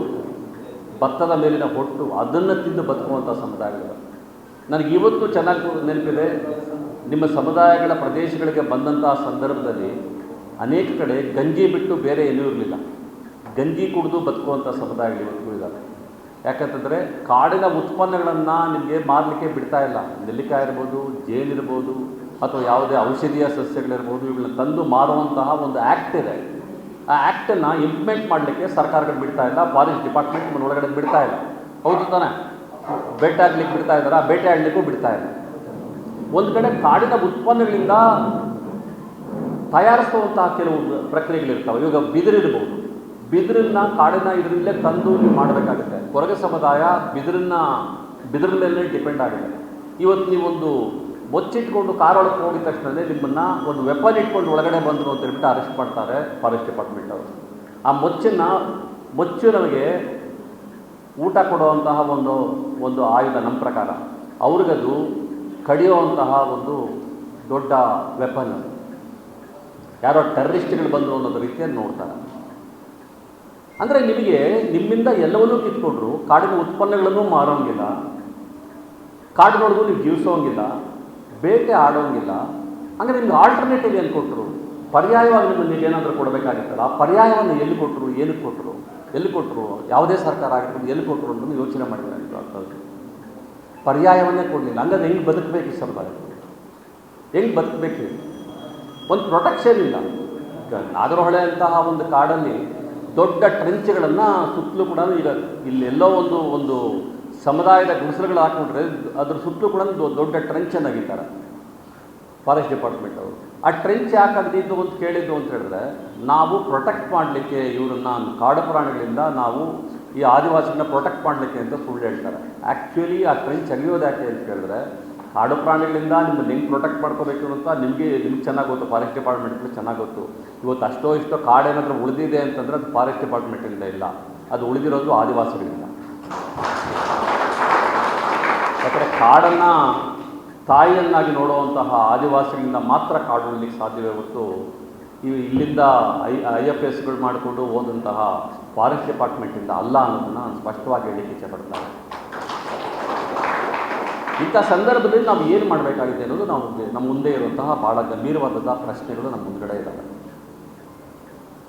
ಭತ್ತದ ಮೇಲಿನ ಹೊಟ್ಟು, ಅದನ್ನು ತಿಂದು ಬದುಕುವಂಥ ಸಮುದಾಯಗಳು ನನಗೆ ಇವತ್ತು ಚೆನ್ನಾಗಿ ನೆನಪಿದೆ ನಿಮ್ಮ ಸಮುದಾಯಗಳ ಪ್ರದೇಶಗಳಿಗೆ ಬಂದಂತಹ ಸಂದರ್ಭದಲ್ಲಿ ಅನೇಕ ಕಡೆ ಗಂಜಿ ಬಿಟ್ಟು ಬೇರೆ ಏನೂ ಇರಲಿಲ್ಲ. ಗಂಜಿ ಕುಡಿದು ಬದುಕುವಂಥ ಸಮುದಾಯಗಳು ಇವತ್ತು ಇದ್ದಾವೆ ಯಾಕಂತಂದರೆ ಕಾಡಿನ ಉತ್ಪನ್ನಗಳನ್ನು ನಿಮಗೆ ಮಾರಲಿಕ್ಕೆ ಬಿಡ್ತಾ ಇಲ್ಲ. ನೆಲ್ಲಿಕಾಯಿ ಇರ್ಬೋದು ಜೇನಿರ್ಬೋದು ಅಥವಾ ಯಾವುದೇ ಔಷಧೀಯ ಸಸ್ಯಗಳಿರ್ಬೋದು, ಇವುಗಳನ್ನ ತಂದು ಮಾರುವಂತಹ ಒಂದು ಆ್ಯಕ್ಟ್ ಇದೆ. ಆ ಆ್ಯಕ್ಟನ್ನು ಇಂಪ್ಲಿಮೆಂಟ್ ಮಾಡಲಿಕ್ಕೆ ಸರ್ಕಾರಗಳು ಬಿಡ್ತಾ ಇಲ್ಲ ಫಾರೆಸ್ಟ್ ಡಿಪಾರ್ಟ್ಮೆಂಟ್ ಒಳಗಡೆ ಬಿಡ್ತಾ ಇಲ್ಲ. ಹೌದು ತಾನೆ? ಬೇಟೆ ಆಗ್ಲಿಕ್ಕೆ ಬಿಡ್ತಾ ಇದ್ದಾರೆ? ಬೇಟೆ ಆಡಲಿಕ್ಕೂ ಬಿಡ್ತಾ ಇಲ್ಲ. ಒಂದು ಕಡೆ ಕಾಡಿನ ಉತ್ಪನ್ನಗಳಿಂದ ತಯಾರಿಸುವಂತಹ ಕೆಲವು ಪ್ರಕ್ರಿಯೆಗಳಿರ್ತಾವೆ. ಇವಾಗ ಬಿದಿರಿರ್ಬೋದು ಬಿದಿರನ್ನ ಕಾಡಿನ ಇದರಿಂದಲೇ ತಂದು ನೀವು ಮಾಡಬೇಕಾಗುತ್ತೆ. ಕೊರಗ ಸಮುದಾಯ ಬಿದಿರನ್ನ ಬಿದಿರ ಮೇಲೆ ಡಿಪೆಂಡ್ ಆಗಿದೆ ಇವತ್ತು ನೀವೊಂದು ಮೊಚ್ಚಿಟ್ಕೊಂಡು ಒಳಗೆ ಹೋಗಿದ ತಕ್ಷಣವೇ ನಿಮ್ಮನ್ನು ಒಂದು ವೆಪನ್ ಇಟ್ಕೊಂಡು ಒಳಗಡೆ ಬಂದರು ಅಂತ ಹೇಳ್ಬಿಟ್ಟು ಅರೆಸ್ಟ್ ಮಾಡ್ತಾರೆ ಫಾರೆಸ್ಟ್ ಡಿಪಾರ್ಟ್ಮೆಂಟ್ ಅವರು. ಆ ಮೊಚ್ಚನ್ನು ಮೊಚ್ಚು ನಮಗೆ ಊಟ ಕೊಡುವಂತಹ ಒಂದು ಒಂದು ಆಯುಧ ನಮ್ಮ ಪ್ರಕಾರ. ಅವ್ರಿಗದು ಕಡಿಯುವಂತಹ ಒಂದು ದೊಡ್ಡ ವೆಪನ್ ಯಾರೋ ಟೆರರಿಸ್ಟ್ಗಳು ಬಂದರು ಅನ್ನೋದು ರೀತಿಯಲ್ಲಿ ನೋಡ್ತಾರೆ. ಅಂದರೆ ನಿಮಗೆ ನಿಮ್ಮಿಂದ ಎಲ್ಲವನ್ನೂ ಕಿತ್ಕೊಂಡ್ರು, ಕಾಡಿನ ಉತ್ಪನ್ನಗಳನ್ನು ಮಾರೋಂಗಿಲ್ಲ ಕಾಡಿನೊಳಗೂ ನೀವು ಜೀವಿಸೋಂಗಿಲ್ಲ, ಬೇಟೆ ಆಡೋಂಗಿಲ್ಲ, ಅಂದರೆ ನಿಮ್ಗೆ ಆಲ್ಟರ್ನೇಟಿವ್ ಏನು ಕೊಟ್ಟರು ಪರ್ಯಾಯವಾಗಿ ನೀವು ಏನಾದರೂ ಕೊಡಬೇಕಾಗಿತ್ತಲ್ಲ, ಆ ಪರ್ಯಾಯವನ್ನು ಎಲ್ಲಿ ಕೊಟ್ಟರು ಏನಕ್ಕೆ ಕೊಟ್ಟರು ಎಲ್ಲಿ ಕೊಟ್ಟರು ಯಾವುದೇ ಸರ್ಕಾರ ಆಗಿರ್ಬೋದು ಎಲ್ಲಿ ಕೊಟ್ಟರು ಅಂತ ಯೋಚನೆ ಮಾಡಬೇಕಾಗಿತ್ತು ಆಗ್ತದೆ. ಪರ್ಯಾಯವನ್ನೇ ಕೊಡಲಿಲ್ಲ. ಹಂಗಾದ್ರೆ ಹೆಂಗೆ ಬದುಕಬೇಕು ಸಮುದಾಯ ಹೆಂಗೆ ಬದುಕಬೇಕು ಒಂದು ಪ್ರೊಟೆಕ್ಷನ್ ಇಲ್ಲ. ನಾಗರಹೊಳೆ ಅಂತಹ ಒಂದು ಕಾಡಲ್ಲಿ ದೊಡ್ಡ ಟ್ರೆಂಚ್ಗಳನ್ನು ಸುತ್ತಲೂ ಕೂಡ ಈಗ ಇಲ್ಲೆಲ್ಲೋ ಒಂದು ಒಂದು ಸಮುದಾಯದ ಗುಡಿಸಲುಗಳು ಹಾಕ್ಬಿಟ್ರೆ ಅದ್ರ ಸುತ್ತಲೂ ಕೂಡ ದೊಡ್ಡ ಟ್ರೆಂಚನ್ನು ಆಗಿದ್ದಾರೆ ಫಾರೆಸ್ಟ್ ಡಿಪಾರ್ಟ್ಮೆಂಟ್ ಅವರು. ಆ ಟ್ರೆಂಚ್ ಯಾಕೆ ಅಗ್ದಿದ್ದು ಅಂತ ಕೇಳಿದ್ದು ಅಂತ ಹೇಳಿದ್ರೆ, ನಾವು ಪ್ರೊಟೆಕ್ಟ್ ಮಾಡಲಿಕ್ಕೆ ಇವರನ್ನ, ಕಾಡು ಪ್ರಾಣಿಗಳಿಂದ ನಾವು ಈ ಆದಿವಾಸಿಗಳನ್ನ ಪ್ರೊಟೆಕ್ಟ್ ಮಾಡಲಿಕ್ಕೆ ಅಂತ ಸುಳ್ಳು ಹೇಳ್ತಾರೆ. ಆ್ಯಕ್ಚುಲಿ ಆ ಟ್ರೆಂಚ್ ಅಗಿಯೋದು ಯಾಕೆ ಅಂತ ಕೇಳಿದ್ರೆ, ಕಾಡು ಪ್ರಾಣಿಗಳಿಂದ ನಿಮ್ಮನ್ನು ಹೆಂಗೆ ಪ್ರೊಟೆಕ್ಟ್ ಮಾಡ್ಕೋಬೇಕು ಅಂತ ನಿಮಗೆ, ನಿಮ್ಗೆ ಚೆನ್ನಾಗಿ ಗೊತ್ತು. ಫಾರೆಸ್ಟ್ ಡಿಪಾರ್ಟ್ಮೆಂಟ್ಗಳು ಚೆನ್ನಾಗಿ ಗೊತ್ತು. ಇವತ್ತು ಅಷ್ಟೋ ಇಷ್ಟೋ ಕಾಡೇನಾದರೂ ಉಳಿದಿದೆ ಅಂತಂದರೆ ಅದು ಫಾರೆಸ್ಟ್ ಡಿಪಾರ್ಟ್ಮೆಂಟಿಂದ ಇಲ್ಲ. ಅದು ಉಳಿದಿರೋದು ಆದಿವಾಸಿಗಳಿಂದ. ಯಾಕಂದರೆ ಕಾಡನ್ನು ತಾಯಿಯನ್ನಾಗಿ ನೋಡುವಂತಹ ಆದಿವಾಸಿಗಳಿಂದ ಮಾತ್ರ ಕಾಡು ಉಳಿಲಿಕ್ಕೆ ಸಾಧ್ಯವೇ ಹೊತ್ತು ಇಲ್ಲಿಂದ ಐ ಐ ಎಫ್ ಎಸ್ಗಳು ಮಾಡಿಕೊಂಡು ಹೋದಂತಹ ಫಾರೆಸ್ಟ್ ಡಿಪಾರ್ಟ್ಮೆಂಟಿಂದ ಅಲ್ಲ ಅನ್ನೋದನ್ನು ನಾನು ಸ್ಪಷ್ಟವಾಗಿ ಹೇಳಲಿಕ್ಕೆ ಇಚ್ಛೆಪಡ್ತಾರೆ. ಇಂಥ ಸಂದರ್ಭದಲ್ಲಿ ನಾವು ಏನು ಮಾಡಬೇಕಾಗಿದೆ ಅನ್ನೋದು ನಾವು ನಮ್ಮ ಮುಂದೆ ಇರುವಂತಹ ಭಾಳ ಗಂಭೀರವಾದಂತಹ ಪ್ರಶ್ನೆಗಳು ನಮ್ಮ ಮುಂದ್ಗಡೆ ಇದ್ದಾವೆ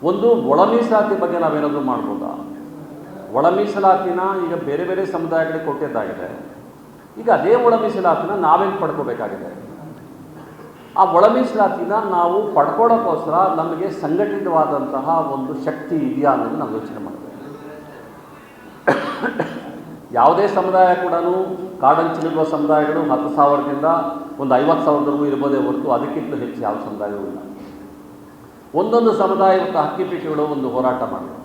ಒಂದು ಒಳ ಮೀಸಲಾತಿ ಬಗ್ಗೆ ನಾವೇನಾದರೂ ಮಾಡ್ಬೋದಾ? ಒಳ ಮೀಸಲಾತಿನ ಈಗ ಬೇರೆ ಬೇರೆ ಸಮುದಾಯಗಳಿಗೆ ಕೊಟ್ಟಿದ್ದಾಗಿದೆ. ಈಗ ಅದೇ ಒಳ ಮೀಸಲಾತಿನ ನಾವೇನು ಪಡ್ಕೋಬೇಕಾಗಿದೆ? ಆ ಒಳ ನಾವು ಪಡ್ಕೊಳ್ಳೋಕ್ಕೋಸ್ಕರ ನಮಗೆ ಸಂಘಟಿತವಾದಂತಹ ಒಂದು ಶಕ್ತಿ ಇದೆಯಾ ಅನ್ನೋದು ನಾವು ಯೋಚನೆ ಮಾಡಬೇಕು. ಯಾವುದೇ ಸಮುದಾಯ ಕೂಡ ಕಾಡಂಚಿನಲ್ಲಿರುವ ಸಮುದಾಯಗಳು ಹತ್ತು ಸಾವಿರದಿಂದ ಒಂದು ಐವತ್ತು ಸಾವಿರದವರೆಗೂ ಇರ್ಬೋದೇ ಹೊರತು ಅದಕ್ಕಿಂತ ಹೆಚ್ಚು ಯಾವ ಸಮುದಾಯವೂ ಇಲ್ಲ. ಒಂದೊಂದು ಸಮುದಾಯ ಮತ್ತು ಹಕ್ಕಿಪೀಠಗಳು ಒಂದು ಹೋರಾಟ ಮಾಡಿದ್ರು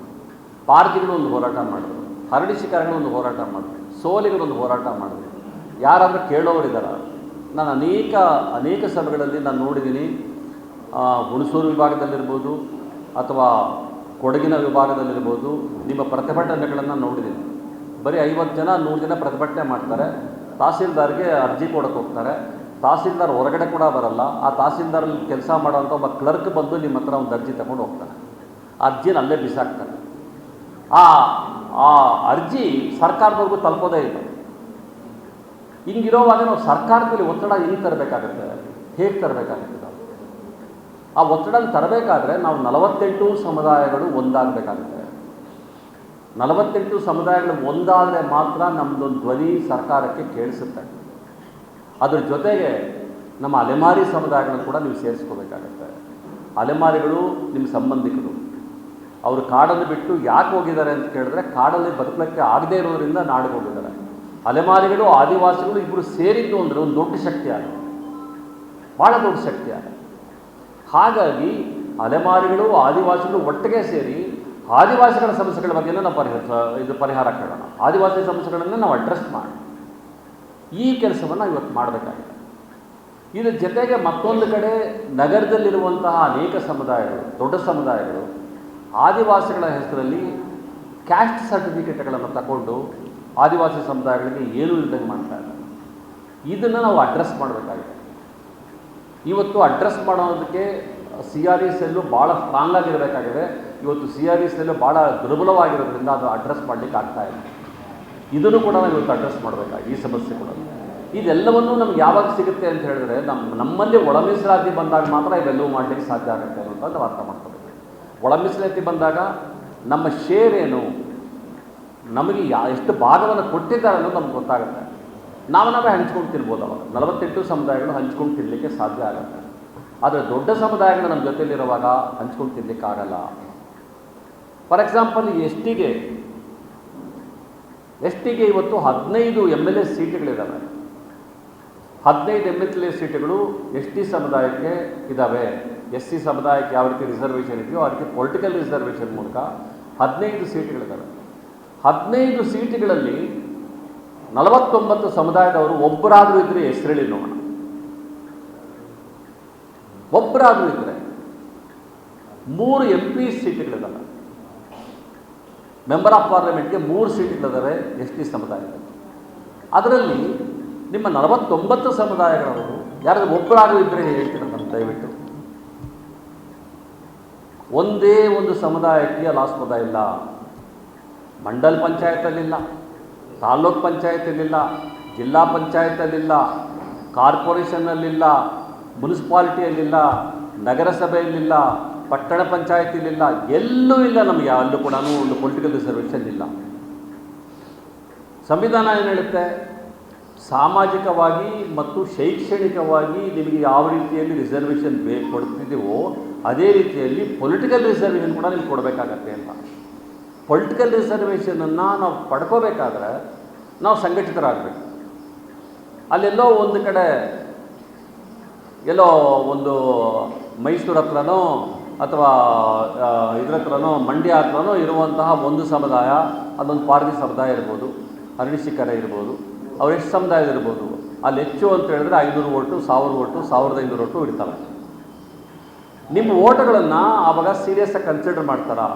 ಪಾರ್ಕಿಗಳು ಒಂದು ಹೋರಾಟ ಮಾಡಿದ್ರು ಹರಡಿಸಿಕಾರಗಳು ಒಂದು ಹೋರಾಟ ಮಾಡಿದ್ರು ಸೋಲಿಗಳು ಒಂದು ಹೋರಾಟ ಮಾಡಿದ್ರು ಯಾರಾದರೂ ಕೇಳೋರಿದ್ದಾರ? ನಾನು ಅನೇಕ ಅನೇಕ ಸಭೆಗಳಲ್ಲಿ ನಾನು ನೋಡಿದ್ದೀನಿ. ಹುಣಸೂರು ವಿಭಾಗದಲ್ಲಿರ್ಬೋದು ಅಥವಾ ಕೊಡಗಿನ ವಿಭಾಗದಲ್ಲಿರ್ಬೋದು ನಿಮ್ಮ ಪ್ರತಿಭಟನೆಗಳನ್ನು ನೋಡಿದ್ದೀನಿ. ಬರೀ ಐವತ್ತು ಜನ, ನೂರು ಜನ ಪ್ರತಿಭಟನೆ ಮಾಡ್ತಾರೆ. ತಹಸೀಲ್ದಾರ್ಗೆ ಅರ್ಜಿ ಕೊಡೋಕೆ ಹೋಗ್ತಾರೆ. ತಹಸೀಲ್ದಾರ್ ಹೊರಗಡೆ ಕೂಡ ಬರಲ್ಲ. ಆ ತಹಸೀಲ್ದಾರಲ್ಲಿ ಕೆಲಸ ಮಾಡೋವಂಥ ಒಬ್ಬ ಕ್ಲರ್ಕ್ ಬಂದು ನಿಮ್ಮ ಹತ್ರ ಒಂದು ಅರ್ಜಿ ತಗೊಂಡು ಹೋಗ್ತಾನೆ. ಅರ್ಜಿನ ಅಲ್ಲೇ ಬಿಸಾಕ್ತಾನೆ. ಆ ಆ ಅರ್ಜಿ ಸರ್ಕಾರದವ್ರಿಗೂ ತಲುಪೋದೇ ಇಲ್ಲ. ಹಿಂಗಿರೋವಾಗ ನಾವು ಸರ್ಕಾರದ ಒತ್ತಡ ಹೆಂಗೆ ತರಬೇಕಾಗುತ್ತೆ? ಹೇಗೆ ತರಬೇಕಾಗುತ್ತೆ? ನಾವು ಆ ಒತ್ತಡ ತರಬೇಕಾದ್ರೆ ನಾವು ನಲವತ್ತೆಂಟು ಸಮುದಾಯಗಳು ಒಂದಾಗಬೇಕಾಗುತ್ತೆ. ನಲವತ್ತೆಂಟು ಸಮುದಾಯಗಳು ಒಂದಾದರೆ ಮಾತ್ರ ನಮ್ಮದೊಂದು ಧ್ವನಿ ಸರ್ಕಾರಕ್ಕೆ ಕೇಳಿಸುತ್ತೆ. ಅದ್ರ ಜೊತೆಗೆ ನಮ್ಮ ಅಲೆಮಾರಿ ಸಮುದಾಯಗಳನ್ನು ಕೂಡ ನೀವು ಸೇರಿಸ್ಕೋಬೇಕಾಗತ್ತೆ. ಅಲೆಮಾರಿಗಳು ನಿಮ್ಮ ಸಂಬಂಧಿಕರು. ಅವರು ಕಾಡನ್ನು ಬಿಟ್ಟು ಯಾಕೆ ಹೋಗಿದ್ದಾರೆ ಅಂತ ಕೇಳಿದ್ರೆ ಕಾಡಲ್ಲಿ ಬದುಕಲಿಕ್ಕೆ ಆಗದೇ ಇರೋದರಿಂದ ನಾಡಿಗೆ ಹೋಗಿದ್ದಾರೆ. ಅಲೆಮಾರಿಗಳು, ಆದಿವಾಸಿಗಳು ಇಬ್ಬರು ಸೇರಿದ್ದು ಅಂದರೆ ಒಂದು ದೊಡ್ಡ ಶಕ್ತಿ ಆಗ ಭಾಳ ದೊಡ್ಡ ಶಕ್ತಿ ಆಗ ಹಾಗಾಗಿ ಅಲೆಮಾರಿಗಳು, ಆದಿವಾಸಿಗಳು ಒಟ್ಟಿಗೆ ಸೇರಿ ಆದಿವಾಸಿಗಳ ಸಮಸ್ಯೆಗಳ ಬಗ್ಗೆ ನಾವು ಪರಿಹರಿಸ ಇದು ಪರಿಹಾರ ಕೇಳೋಣ. ಆದಿವಾಸಿ ಸಮಸ್ಯೆಗಳನ್ನು ನಾವು ಅಡ್ರೆಸ್ ಮಾಡಿ. ಈ ಕೆಲಸವನ್ನು ಇವತ್ತು ಮಾಡಬೇಕಾಗಿದೆ. ಇದರ ಜೊತೆಗೆ ಮತ್ತೊಂದು ಕಡೆ ನಗರದಲ್ಲಿರುವಂತಹ ಅನೇಕ ಸಮುದಾಯಗಳು, ದೊಡ್ಡ ಸಮುದಾಯಗಳು, ಆದಿವಾಸಿಗಳ ಹೆಸರಲ್ಲಿ ಕ್ಯಾಸ್ಟ್ ಸರ್ಟಿಫಿಕೇಟ್ಗಳನ್ನು ತಗೊಂಡು ಆದಿವಾಸಿ ಸಮುದಾಯಗಳಿಗೆ ಏನೂ ಇಲ್ಲದಂಗೆ ಮಾಡ್ತಾ ಇದ್ದಾರೆ. ಇದನ್ನು ನಾವು ಅಡ್ರೆಸ್ ಮಾಡಬೇಕಾಗಿದೆ. ಇವತ್ತು ಅಡ್ರೆಸ್ ಮಾಡೋದಕ್ಕೆ ಸಿ ಆರ್ ಇ ಸೆಲ್ಲು ಭಾಳ ಸ್ಟ್ರಾಂಗ್ ಆಗಿರಬೇಕಾಗಿದೆ. ಇವತ್ತು ಸಿ ಆರ್ ಇ ಸೆಲ್ಲು ಭಾಳ ದುರ್ಬಲವಾಗಿರೋದ್ರಿಂದ ಅದು ಅಡ್ರೆಸ್ ಮಾಡಲಿಕ್ಕೆ ಆಗ್ತಾ ಇಲ್ಲ. ಇದನ್ನು ಕೂಡ ನಾವು ಇವತ್ತು ಅಡ್ರೆಸ್ ಮಾಡಬೇಕಾಗಿ ಈ ಸಮಸ್ಯೆ ಕೂಡ. ಇದೆಲ್ಲವನ್ನೂ ನಮ್ಗೆ ಯಾವಾಗ ಸಿಗುತ್ತೆ ಅಂತ ಹೇಳಿದ್ರೆ ನಮ್ಮ ನಮ್ಮಲ್ಲಿ ಒಳ ಮೀಸಲಾತಿ ಬಂದಾಗ ಮಾತ್ರ ಇವೆಲ್ಲವೂ ಮಾಡಲಿಕ್ಕೆ ಸಾಧ್ಯ ಆಗುತ್ತೆ ಅನ್ನೋದು ನಾವು ಅರ್ಥ ಮಾಡ್ಕೋಬೇಕು. ಒಳ ಮೀಸಲಾತಿ ಬಂದಾಗ ನಮ್ಮ ಶೇರ್ ಏನು? ನಮಗೆ ಯಾ, ಎಷ್ಟು ಭಾಗವನ್ನು ಕೊಟ್ಟಿದ್ದಾರೆ ಅನ್ನೋದು ನಮ್ಗೆ ಗೊತ್ತಾಗುತ್ತೆ. ನಾವು ನಾವೇ ಹಂಚ್ಕೊಂಡು ತಿನ್ಬೋದು ಅವಾಗ. ನಲವತ್ತೆಂಟು ಸಮುದಾಯಗಳು ಹಂಚ್ಕೊಂಡು ತಿನ್ನಲಿಕ್ಕೆ ಸಾಧ್ಯ ಆಗುತ್ತೆ. ಆದರೆ ದೊಡ್ಡ ಸಮುದಾಯಗಳು ನಮ್ಮ ಜೊತೆಯಲ್ಲಿರುವಾಗ ಹಂಚ್ಕೊಂಡು ತಿನ್ನಲಿಕ್ಕೆ ಆಗಲ್ಲ. ಫಾರ್ ಎಕ್ಸಾಂಪಲ್ ಎಷ್ಟಿಗೆ ಟಿಗೆ ಎಸ್ ಟಿಗೆ ಇವತ್ತು ಹದಿನೈದು ಎಂ ಎಲ್ ಎ ಸೀಟುಗಳಿದ್ದಾವೆ ಹದಿನೈದು ಎಂ ಎಲ್ ಎ ಸೀಟುಗಳು ಎಸ್ ಟಿ ಸಮುದಾಯಕ್ಕೆ ಇದ್ದಾವೆ ಎಸ್ ಸಿ ಸಮುದಾಯಕ್ಕೆ ಯಾವ ರೀತಿ ರಿಸರ್ವೇಷನ್ ಇದೆಯೋ ಅದಕ್ಕೆ ಪೊಲಿಟಿಕಲ್ ರಿಸರ್ವೇಷನ್ ಮೂಲಕ ಹದಿನೈದು ಸೀಟುಗಳಿದ್ದಾವೆ ಹದಿನೈದು ಸೀಟುಗಳಲ್ಲಿ ನಲವತ್ತೊಂಬತ್ತು ಸಮುದಾಯದವರು ಒಬ್ಬರಾದರೂ ಇದ್ದರೆ ಹೆಸರೇಳಿ ನೋಡೋಣ. ಒಬ್ಬರಾದರೂ ಇದ್ರೆ ಮೂರು ಎಂ ಪಿ ಸೀಟುಗಳಿದ್ದಾವೆ ಮೆಂಬರ್ ಆಫ್ ಪಾರ್ಲಿಮೆಂಟ್ಗೆ ಮೂರು ಸೀಟ್ಗಳಿದ್ದಾರೆ ಎಸ್ ಟಿ ಸಮುದಾಯದಲ್ಲಿ ಅದರಲ್ಲಿ ನಿಮ್ಮ ನಲವತ್ತೊಂಬತ್ತು ಸಮುದಾಯಗಳವರು ಯಾರಾದ್ರೂ ಒಬ್ಬರಾದರೂ ಇದ್ದರೆ ಹೇಳ್ತೀರ ದಯವಿಟ್ಟು. ಒಂದೇ ಒಂದು ಸಮುದಾಯಕ್ಕೆ ಲಾಸ್ಪದ ಇಲ್ಲ. ಮಂಡಲ್ ಪಂಚಾಯತಲ್ಲಿಲ್ಲ ತಾಲ್ಲೂಕ್ ಪಂಚಾಯತಲ್ಲಿಲ್ಲ ಜಿಲ್ಲಾ ಪಂಚಾಯತಲ್ಲಿಲ್ಲ ಕಾರ್ಪೊರೇಷನ್ನಲ್ಲಿಲ್ಲ, ಮುನ್ಸಿಪಾಲಿಟಿಯಲ್ಲಿಲ್ಲ, ನಗರಸಭೆಯಲ್ಲಿಲ್ಲ, ಪಟ್ಟಣ ಪಂಚಾಯತಿಲಿಲ್ಲ ಎಲ್ಲೂ ಇಲ್ಲ ನಮಗೆ. ಅಲ್ಲೂ ಕೂಡ ಒಂದು ಪೊಲಿಟಿಕಲ್ ರಿಸರ್ವೇಷನ್ ಇಲ್ಲ. ಸಂವಿಧಾನ ಏನು ಹೇಳುತ್ತೆ? ಸಾಮಾಜಿಕವಾಗಿ ಮತ್ತು ಶೈಕ್ಷಣಿಕವಾಗಿ ನಿಮಗೆ ಯಾವ ರೀತಿಯಲ್ಲಿ ರಿಸರ್ವೇಷನ್ ಬೇಕು ಕೊಡ್ತಿದ್ದೀವೋ, ಅದೇ ರೀತಿಯಲ್ಲಿ ಪೊಲಿಟಿಕಲ್ ರಿಸರ್ವೇಷನ್ ಕೂಡ ನಿಮ್ಗೆ ಕೊಡಬೇಕಾಗತ್ತೆ ಅಂತ. ಪೊಲಿಟಿಕಲ್ ರಿಸರ್ವೇಷನನ್ನು ನಾವು ಪಡ್ಕೋಬೇಕಾದ್ರೆ ನಾವು ಸಂಘಟಿತರಾಗಬೇಕು. ಅಲ್ಲೆಲ್ಲೋ ಒಂದು ಕಡೆ ಎಲ್ಲೋ ಒಂದು ಮೈಸೂರು ಹತ್ರನೋ ಅಥವಾ ಇದ್ರ ಹತ್ರನೋ ಮಂಡ್ಯ ಹತ್ರನೋ ಇರುವಂತಹ ಒಂದು ಸಮುದಾಯ, ಅದೊಂದು ಪಾರ್ಟಿ ಸಮುದಾಯ ಇರ್ಬೋದು ಅರಣಿಸಿಕರ ಇರ್ಬೋದು, ಅವ್ರು ಎಷ್ಟು ಸಮುದಾಯ ಇರ್ಬೋದು, ಅಲ್ಲಿ ಹೆಚ್ಚು ಅಂತ ಹೇಳಿದ್ರೆ ಐನೂರು ಓಟು, ಸಾವಿರ ಓಟು, ಸಾವಿರದ ಐನೂರು ಓಟು ಇಡ್ತಾರೆ ನಿಮ್ಮ ಓಟುಗಳನ್ನು ಆವಾಗ ಸೀರಿಯಸ್ಸಾಗಿ ಕನ್ಸಿಡರ್ ಮಾಡ್ತಾರಾ?